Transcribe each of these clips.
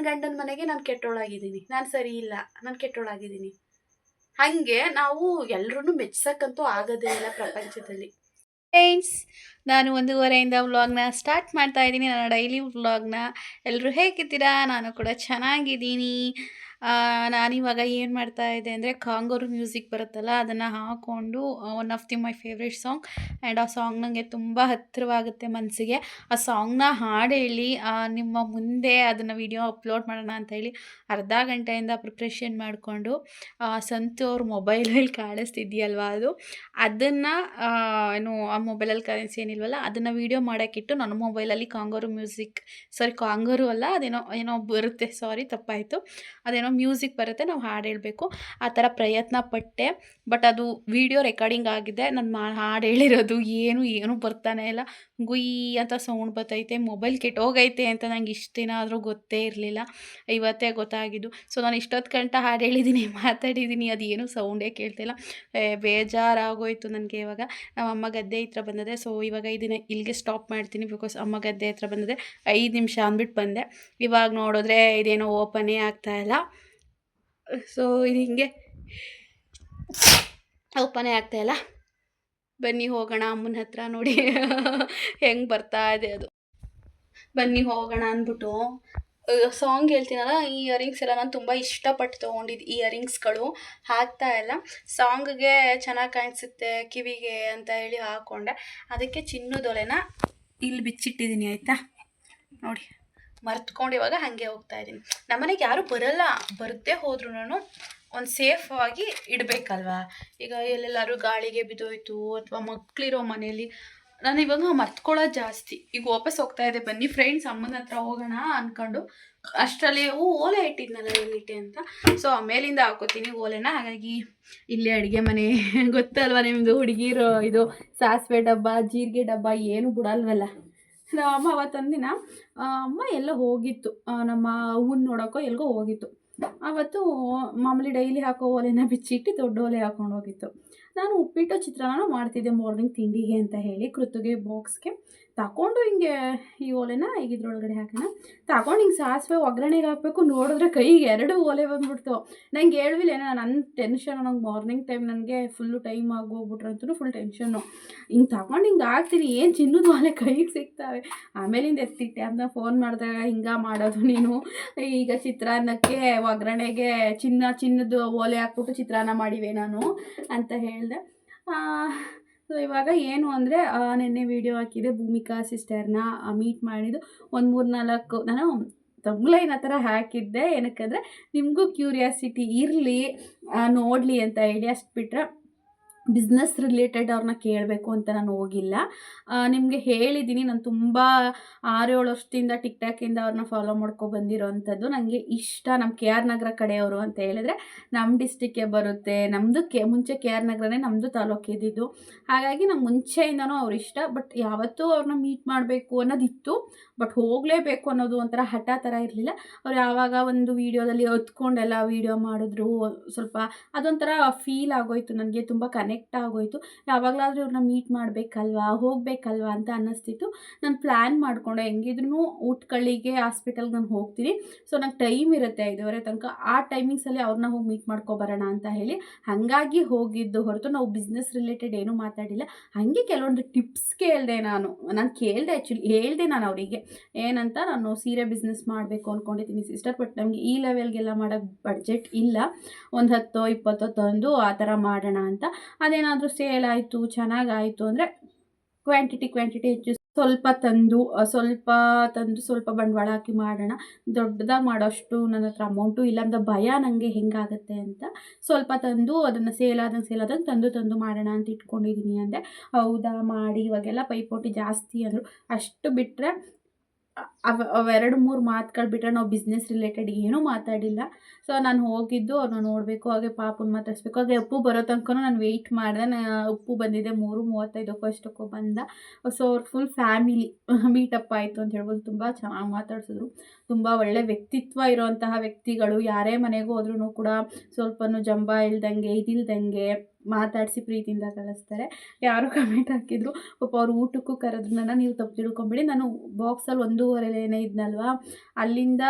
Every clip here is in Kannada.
ನನ್ನ ಗಂಡನ ಮನೆಗೆ ನಾನು ಕೆಟ್ಟೋಳಾಗಿದ್ದೀನಿ. ನಾನು ಸರಿ ಇಲ್ಲ. ನಾನು ಕೆಟ್ಟೋಳಾಗಿದ್ದೀನಿ. ಹಾಗೆ ನಾವು ಎಲ್ಲರೂ ಮೆಚ್ಚಿಸಕ್ಕಂತೂ ಆಗೋದೇ ಇಲ್ಲ ಪ್ರಪಂಚದಲ್ಲಿ. ಫ್ರೆಂಡ್ಸ್ ನಾನು ಒಂದೂವರೆಯಿಂದ ವ್ಲಾಗ್ನ ಸ್ಟಾರ್ಟ್ ಮಾಡ್ತಾ ಇದ್ದೀನಿ. ನನ್ನ ಡೈಲಿ ವ್ಲಾಗ್ನ ಎಲ್ಲರೂ ಹೇಗಿದ್ದೀರಾ? ನಾನು ಕೂಡ ಚೆನ್ನಾಗಿದ್ದೀನಿ. ನಾನಿವಾಗ ಏನು ಮಾಡ್ತಾ ಇದ್ದೆ ಅಂದರೆ ಕಾಂಗೋರು ಮ್ಯೂಸಿಕ್ ಬರುತ್ತಲ್ಲ, ಅದನ್ನು ಹಾಕ್ಕೊಂಡು one of the my favourite song and ಆ ಸಾಂಗ್ ನನಗೆ ತುಂಬ ಹತ್ತಿರವಾಗುತ್ತೆ ಮನಸ್ಸಿಗೆ ಆ ಸಾಂಗ್ನ ಹಾಡು ಹೇಳಿ ನಿಮ್ಮ ಮುಂದೆ ಅದನ್ನು ವಿಡಿಯೋ ಅಪ್ಲೋಡ್ ಮಾಡೋಣ ಅಂತ ಹೇಳಿ ಅರ್ಧ ಗಂಟೆಯಿಂದ ಪ್ರಿಪ್ರೇಷನ್ ಮಾಡಿಕೊಂಡು ಸಂತು ಅವ್ರ ಮೊಬೈಲಲ್ಲಿ ಕಾಣಿಸ್ತಿದ್ಯಲ್ವಾ ಅದು? ಅದನ್ನು ಏನು, ಆ ಮೊಬೈಲಲ್ಲಿ ಕರೆನ್ಸಿ ಏನಿಲ್ವಲ್ಲ, ಅದನ್ನು ವೀಡಿಯೋ ಮಾಡೋಕ್ಕಿಟ್ಟು ನನ್ನ ಮೊಬೈಲಲ್ಲಿ ಕಾಂಗೋರು ಮ್ಯೂಸಿಕ್ ಸಾರಿ ಕಾಂಗೋರು ಅಲ್ಲ, ಅದೇನೋ, ಏನೋ ಬರುತ್ತೆ ಸಾರಿ ತಪ್ಪಾಯಿತು. ಅದೇನೋ ಮ್ಯೂಸಿಕ್ ಬರುತ್ತೆ, ನಾವು ಹಾಡು ಹೇಳಬೇಕು. ಆ ಥರ ಪ್ರಯತ್ನ ಪಟ್ಟೆ. ಬಟ್ ಅದು ವೀಡಿಯೋ ರೆಕಾರ್ಡಿಂಗ್ ಆಗಿದೆ. ನಾನು ಮಾ, ಹಾಡು ಹೇಳಿರೋದು ಏನು ಏನು ಬರ್ತಾನೆ ಇಲ್ಲ. ಗುಯ್ ಅಂತ ಸೌಂಡ್ ಬರ್ತೈತೆ ಮೊಬೈಲ್ ಕೆಟ್ಟೋಗೈತೆ ಅಂತ ನಂಗೆ ಇಷ್ಟು ದಿನ ಆದರೂ ಗೊತ್ತೇ ಇರಲಿಲ್ಲ. ಇವತ್ತೇ ಗೊತ್ತಾಗಿದ್ದು. ಸೊ, ನಾನು ಇಷ್ಟೊತ್ತು ಗಂಟ ಹಾಡು ಹೇಳಿದ್ದೀನಿ ಮಾತಾಡಿದ್ದೀನಿ ಅದು ಏನು ಸೌಂಡೇ ಕೇಳ್ತಿಲ್ಲ. ಬೇಜಾರಾಗೋಯ್ತು ನನಗೆ ಇವಾಗ. ನಮ್ಮ ಅಮ್ಮ ಗದ್ದೆ ಹತ್ರ ಬಂದಿದೆ. ಸೊ, ಇವಾಗ ಇದನ್ನ ಇಲ್ಲಿಗೆ ಸ್ಟಾಪ್ ಮಾಡ್ತೀನಿ ಬಿಕಾಸ್ ಅಮ್ಮ ಗದ್ದೆ ಹತ್ರ ಬಂದಿದೆ. ಐದು ನಿಮಿಷ ಅಂದ್ಬಿಟ್ಟು ಬಂದೆ. ಇವಾಗ ನೋಡಿದ್ರೆ ಇದೇನೋ ಓಪನೇ ಆಗ್ತಾಯಿಲ್ಲ ಸೊ ಇದು ಹಿಂಗೆ. ಓಪನೇ ಆಗ್ತಾಯಿಲ್ಲ ಬನ್ನಿ ಹೋಗೋಣ, ಅಮ್ಮನ ಹತ್ರ ನೋಡಿ. ಹೆಂಗೆ ಬರ್ತಾ ಇದೆ ಅದು. ಬನ್ನಿ ಹೋಗೋಣ ಅಂದ್ಬಿಟ್ಟು ಸಾಂಗ್ ಹೇಳ್ತೀನಲ್ಲ ಈ ಇಯರಿಂಗ್ಸ್ ಎಲ್ಲ ನಾನು ತುಂಬ ಇಷ್ಟಪಟ್ಟು ತೊಗೊಂಡಿದ್ದು ಇಯರಿಂಗ್ಸ್ಗಳು ಹಾಕ್ತಾ ಇಲ್ಲ. ಸಾಂಗ್ಗೆ ಚೆನ್ನಾಗಿ ಕಾಣಿಸುತ್ತೆ, ಕಿವಿಗೆ ಅಂತ ಹೇಳಿ ಹಾಕ್ಕೊಂಡೆ ಅದಕ್ಕೆ ಚಿನ್ನದೊಲೆನ ಇಲ್ಲಿ ಬಿಚ್ಚಿಟ್ಟಿದ್ದೀನಿ ಆಯಿತಾ? ನೋಡಿ. ಮರ್ತ್ಕೊಂಡು ಇವಾಗ ಹಾಗೆ ಹೋಗ್ತಾ ಇದ್ದೀನಿ ನಮ್ಮನೆಗೆ ಯಾರೂ ಬರಲ್ಲ. ಬರದೇ ಹೋದ್ರೂ ಒಂದು ಸೇಫಾಗಿ ಇಡಬೇಕಲ್ವಾ? ಈಗ ಎಲ್ಲೆಲ್ಲಾರು ಗಾಳಿಗೆ ಬಿದ್ದೋಯ್ತು ಅಥವಾ ಮಕ್ಕಳಿರೋ ಮನೇಲಿ ನಾನು ಇವಾಗ ಮರ್ತ್ಕೊಳ್ಳೋದು ಜಾಸ್ತಿ. ಈಗ ವಾಪಸ್ ಹೋಗ್ತಾ ಇದೆ ಬನ್ನಿ ಫ್ರೆಂಡ್ಸ್ ಅಮ್ಮನ ಹತ್ರ ಹೋಗೋಣ ಅಂದ್ಕೊಂಡು ಅಷ್ಟರಲ್ಲಿ ಹೂ, ಓಲೆ ಇಟ್ಟಿದ್ನಲ್ಲ ಎಲ್ಲಿಟ್ಟೆ ಅಂತ. ಸೊ ಮೇಲಿಂದ ಹಾಕೋತೀನಿ ಓಲೆನ. ಹಾಗಾಗಿ ಇಲ್ಲೇ ಅಡುಗೆ ಮನೆ. ಗೊತ್ತಲ್ವ ನಿಮ್ಮದು ಹುಡುಗಿರೋ ಇದು ಸಾಸಿವೆ ಡಬ್ಬ, ಜೀರಿಗೆ ಡಬ್ಬ, ಏನು ಬಿಡಲ್ವಲ್ಲ? ಅಮ್ಮ ಅವತ್ತೊಂದಿನ ಅಮ್ಮ ಎಲ್ಲ ಹೋಗಿತ್ತು. ನಮ್ಮ ಹೂವನ್ನ ನೋಡೋಕ್ಕೋ ಎಲ್ಗೋ ಹೋಗಿತ್ತು. ಅವತ್ತು ಮಾಮೂಲಿ ಡೈಲಿ ಹಾಕೋ ಓಲೆನ ಬಿಚ್ಚಿಟ್ಟು ದೊಡ್ಡ ಓಲೆ ಹಾಕೊಂಡು ಹೋಗಿತ್ತು. ನಾನು ಉಪ್ಪಿಟ್ಟು ಚಿತ್ರಾನ್ನ ಮಾಡ್ತಿದ್ದೆ, ಮಾರ್ನಿಂಗ್ ತಿಂಡಿಗೆ ಅಂತ ಹೇಳಿ, ಕೃತುಗೆ, ಬಾಕ್ಸ್ಗೆ. ತಗೊಂಡು ಹಿಂಗೆ ಈ ಓಲೆನ ಈಗ ಇದ್ರೊಳಗಡೆ ಹಾಕೋಣ. ತಗೊಂಡು ಹಿಂಗೆ ಸಾಸಿವೆ ಒಗ್ಗರಣೆಗೆ ಹಾಕಬೇಕು, ನೋಡಿದ್ರೆ ಕೈಗೆ ಎರಡು ಓಲೆ ಬಂದ್ಬಿಡ್ತು. ನಂಗೆ ಹೇಳ್ವಿಲ್ಲ, ಏನೋ ನನ್ನ ಟೆನ್ಷನ್ ನಂಗೆ ಮಾರ್ನಿಂಗ್ ಟೈಮ್ ನನಗೆ ಫುಲ್ಲು ಟೈಮ್ ಆಗೋಗ್ಬಿಟ್ರಂತೂ ಫುಲ್ ಟೆನ್ಷನ್ನು ಹಿಂಗೆ ತಗೊಂಡು ಹಿಂಗೆ ಹಾಕ್ತೀನಿ, ಏನು ಚಿನ್ನದ ಓಲೆ ಕೈಗೆ ಸಿಗ್ತವೆ. ಆಮೇಲಿಂದ ಎತ್ತಿಟ್ಟೆ ಅದನ್ನ ಫೋನ್ ಮಾಡಿದಾಗ ಹಿಂಗೆ ಮಾಡೋದು ನೀನು. ಈಗ ಚಿತ್ರಾನ್ನಕ್ಕೆ ಒಗ್ಗರಣೆಗೆ ಚಿನ್ನ, ಚಿನ್ನದ ಓಲೆ ಹಾಕ್ಬಿಟ್ಟು ಚಿತ್ರಾನ್ನ ಮಾಡಿವೆ ನಾನು ಅಂತ ಹೇಳಿದೆ. ಸೊ ಇವಾಗ ಏನು ಅಂದರೆ ನಿನ್ನೆ ವೀಡಿಯೋ ಹಾಕಿದೆ ಭೂಮಿಕಾ ಸಿಸ್ಟರ್ನ ಮೀಟ್ ಮಾಡಿದ್ದು. ಒಂದು ಮೂರು ನಾಲ್ಕು ನಾನು ತಮ್ಲೈನ್ ಆ ಥರ ಹಾಕಿದ್ದೆ. ಏನಕ್ಕಂದರೆ, ನಿಮಗೂ ಕ್ಯೂರಿಯಾಸಿಟಿ ಇರಲಿ ನೋಡಲಿ ಅಂತ ಹೇಳಿ ಅಷ್ಟು ಬಿಟ್ಟರೆ ಬಿಸ್ನೆಸ್ ರಿಲೇಟೆಡ್ ಅವ್ರನ್ನ ಕೇಳಬೇಕು ಅಂತ ನಾನು ಹೋಗಿಲ್ಲ. ನಿಮಗೆ ಹೇಳಿದ್ದೀನಿ ನಾನು ತುಂಬ ಆರು ಏಳು ವರ್ಷದಿಂದ ಟಿಕ್ ಟಾಕಿಂದ ಅವ್ರನ್ನ ಫಾಲೋ ಮಾಡ್ಕೊ ಬಂದಿರೋವಂಥದ್ದು ನನಗೆ ಇಷ್ಟ ನಮ್ಮ ಕೆ ಆರ್ ನಗರ ಕಡೆಯವರು ಅಂತ ಹೇಳಿದ್ರೆ ನಮ್ಮ ಡಿಸ್ಟಿಕ್ಗೆ ಬರುತ್ತೆ. ನಮ್ಮದು ಕೆ, ಮುಂಚೆ ಕೆ ಆರ್ ನಗರನೇ ನಮ್ಮದು ತಾಲೂಕು ಇದ್ದಿದ್ದು. ಹಾಗಾಗಿ ನಂಗೆ ಮುಂಚೆಯಿಂದನೂ ಅವ್ರು ಇಷ್ಟ. ಬಟ್ ಯಾವತ್ತೂ ಅವ್ರನ್ನ ಮೀಟ್ ಮಾಡಬೇಕು ಅನ್ನೋದಿತ್ತು. ಬಟ್ ಹೋಗಲೇಬೇಕು ಅನ್ನೋದು ಒಂಥರ ಹಠ ಥರ ಇರಲಿಲ್ಲ. ಅವ್ರು ಯಾವಾಗ ಒಂದು ವೀಡಿಯೋದಲ್ಲಿ ಹೊತ್ಕೊಂಡೆಲ್ಲ ವೀಡಿಯೋ ಮಾಡಿದ್ರು, ಸ್ವಲ್ಪ ಅದೊಂಥರ ಫೀಲ್ ಆಗೋಯ್ತು. ನನಗೆ ತುಂಬ ಕನೆಕ್ಟ್ ಆಗೋಯ್ತು. ಯಾವಾಗಲಾದರೂ ಇವ್ರನ್ನ ಮೀಟ್ ಮಾಡಬೇಕಲ್ವಾ, ಹೋಗಬೇಕಲ್ವಾ ಅಂತ ಅನ್ನಿಸ್ತಿತ್ತು. ನಾನು ಪ್ಲ್ಯಾನ್ ಮಾಡಿಕೊಂಡೆ ಹೆಂಗಿದ್ರು ಉಟ್ಕಳ್ಳಿಗೆ ಹಾಸ್ಪಿಟಲ್ಗೆ ನಾನು ಹೋಗ್ತೀನಿ. ಸೊ ನಂಗೆ ಟೈಮ್ ಇರುತ್ತೆ ಐದುವರೆ ತನಕ. ಆ ಟೈಮಿಂಗ್ಸಲ್ಲಿ ಅವ್ರನ್ನ ಹೋಗಿ ಮೀಟ್ ಮಾಡ್ಕೊಬರೋಣ ಅಂತ ಹೇಳಿ ಹಾಗಾಗಿ ಹೋಗಿದ್ದು ಹೊರತು ನಾವು ಬಿಸ್ನೆಸ್ ರಿಲೇಟೆಡ್ ಏನೂ ಮಾತಾಡಿಲ್ಲ. ಹಾಗೆ ಕೆಲವೊಂದು ಟಿಪ್ಸ್ ಕೇಳಿದೆ ನಾನು. ನಾನು ಕೇಳಿದೆ ಆ್ಯಕ್ಚುಲಿ ಹೇಳಿದೆ ನಾನು ಅವರಿಗೆ. ಏನಂತ ನಾನು ಸೀರೆ ಬಿಸ್ನೆಸ್ ಮಾಡಬೇಕು ಅಂದ್ಕೊಂಡಿದ್ದೀನಿ ಸಿಸ್ಟರ್ ಬಟ್ ನಮಗೆ ಈ ಲೆವೆಲ್ಗೆಲ್ಲ ಮಾಡೋಕ್ಕೆ ಬಡ್ಜೆಟ್ ಇಲ್ಲ. ಒಂದು ಹತ್ತೋ, ಇಪ್ಪತ್ತೋ ತಂದು ಆ ಥರ ಮಾಡೋಣ ಅಂತ. ಅದೇನಾದರೂ ಸೇಲ್ ಆಯಿತು, ಚೆನ್ನಾಗಾಯಿತು ಅಂದರೆ ಕ್ವಾಂಟಿಟಿ ಕ್ವಾಂಟಿಟಿ ಹೆಚ್ಚು. ಸ್ವಲ್ಪ ತಂದು ಸ್ವಲ್ಪ ತಂದು ಸ್ವಲ್ಪ ಬಂಡವಾಳ ಹಾಕಿ ಮಾಡೋಣ. ದೊಡ್ಡದಾಗಿ ಮಾಡೋಷ್ಟು ನನ್ನ ಹತ್ರ ಅಮೌಂಟು ಇಲ್ಲಾಂದ್ರೆ ಭಯ ನನಗೆ ಹೆಂಗಾಗುತ್ತೆ ಅಂತ. ಸ್ವಲ್ಪ ತಂದು ಅದನ್ನು ಸೇಲ್ ಆದಂಗೆ ಸೇಲ್ ಆದಂಗೆ ತಂದು ತಂದು ಮಾಡೋಣ ಅಂತ ಇಟ್ಕೊಂಡಿದ್ದೀನಿ ಅಂದರೆ ಹೌದಾ, ಮಾಡಿ, ಇವಾಗೆಲ್ಲ ಪೈಪೋಟಿ ಜಾಸ್ತಿ ಅಂದರು. ಅಷ್ಟು ಬಿಟ್ಟರೆ ಅವ, ಅವೆರಡು ಮೂರು ಮಾತುಗಳು ಬಿಟ್ಟರೆ ನಾವು ಬಿಸ್ನೆಸ್ ರಿಲೇಟೆಡ್ ಏನೂ ಮಾತಾಡಿಲ್ಲ. ಸೊ ನಾನು ಹೋಗಿದ್ದು ಅವ್ರನ್ನ ನೋಡಬೇಕು, ಹಾಗೆ ಪಾಪನ ಮಾತಾಡಿಸ್ಬೇಕು. ಹಾಗೆ ಅಪ್ಪು ಬರೋ ತನಕ ನಾನು ವೆಯ್ಟ್ ಮಾಡಿದೆ. ನಾ ಉಪ್ಪು ಬಂದಿದೆ ಮೂರು ಮೂವತ್ತೈದಕ್ಕೋ ಅಷ್ಟಕ್ಕೋ ಬಂದ. ಸೊ ಅವ್ರ ಫುಲ್ ಫ್ಯಾಮಿಲಿ ಮೀಟಪ್ ಆಯಿತು ಅಂತ ಹೇಳ್ಬೋದು. ತುಂಬ ಚೆನ್ನಾಗಿ ಮಾತಾಡ್ಸಿದ್ರು. ತುಂಬ ಒಳ್ಳೆ ವ್ಯಕ್ತಿತ್ವ ಇರೋವಂತಹ ವ್ಯಕ್ತಿಗಳು. ಯಾರೇ ಮನೆಗೆ ಹೋದ್ರೂ ಕೂಡ ಸ್ವಲ್ಪನೂ ಜಂಬ ಇಲ್ದಂಗೆ, ಇದಿಲ್ದಂಗೆ ಮಾತಾಡಿಸಿ ಪ್ರೀತಿಯಿಂದ ಕಳಿಸ್ತಾರೆ. ಯಾರು ಕಮೆಂಟ್ ಹಾಕಿದ್ರು, ಪಾಪ ಅವ್ರು ಊಟಕ್ಕೂ ಕರೆದ್ರು ನನ್ನ ನೀವು ತಪ್ಪು ತಿಳ್ಕೊಂಬೇಡಿ. ನಾನು ಬಾಕ್ಸಲ್ಲಿ ಒಂದೂವರೆಲೇನೇ ಇದ್ನಲ್ವಾ? ಅಲ್ಲಿಂದ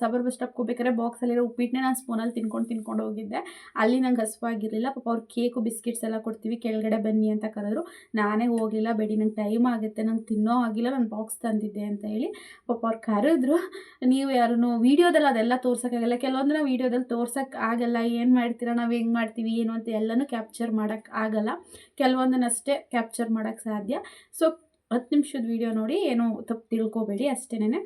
ಸಬರ್ ಬಸ್ ಸ್ಟಾಪ್ಗೆ ಹೋಗ್ಬೇಕಾದ್ರೆ ಬಾಕ್ಸಲ್ಲಿರೋ ಉಪ್ಪಿಟ್ಟನ್ನೇ ನಾನು ಸ್ಪೂನಲ್ಲಿ ತಿನ್ಕೊಂಡು ತಿನ್ಕೊಂಡು ಹೋಗಿದ್ದೆ. ಅಲ್ಲಿ ನಂಗೆ ಹಸುವಾಗಿರಲಿಲ್ಲ. ಪಾಪ ಅವ್ರು ಕೇಕು ಬಿಸ್ಕೆಟ್ಸ್ ಎಲ್ಲ ಕೊಡ್ತೀವಿ, ಕೆಳಗಡೆ ಬನ್ನಿ ಅಂತ ಕರೆದ್ರು. ನಾನೇ ಹೋಗಲಿಲ್ಲ. ಬೇಡಿ, ನಂಗೆ ಟೈಮ್ ಆಗುತ್ತೆ. ನಂಗೆ ತಿನ್ನೋ ಆಗಿಲ್ಲ. ನಾನು ಬಾಕ್ಸ್ ತಂದಿದ್ದೆ ಅಂತ ಹೇಳಿ ಪಾಪ ಅವ್ರು ಕರೆದ್ರು. ನೀವು ಯಾರೂ ವೀಡಿಯೋದಲ್ಲಿ ಅದೆಲ್ಲ ತೋರ್ಸೋಕ್ಕಾಗಲ್ಲ. ಕೆಲವೊಂದು ನಾವು ವೀಡಿಯೋದಲ್ಲಿ ತೋರ್ಸೋಕ್ಕೆ ಆಗಲ್ಲ. ಏನು ಮಾಡ್ತೀರಾ? ನಾವು ಹೆಂಗೆ ಮಾಡ್ತೀವಿ? ಏನು ಅಂತ ಎಲ್ಲನೂ ಕ್ಯಾಪ್ಚರ್ ಮಾಡೋಕ್ಕೆ ಆಗಲ್ಲ. ಕೆಲವೊಂದನ್ನಷ್ಟೇ ಕ್ಯಾಪ್ಚರ್ ಮಾಡೋಕ್ಕೆ ಸಾಧ್ಯ. ಸೊ ಹತ್ತು ನಿಮಿಷದ ವೀಡಿಯೋ ನೋಡಿ ಏನು ತಪ್ಪು ತಿಳ್ಕೊಬೇಡಿ ಅಷ್ಟೇನೆ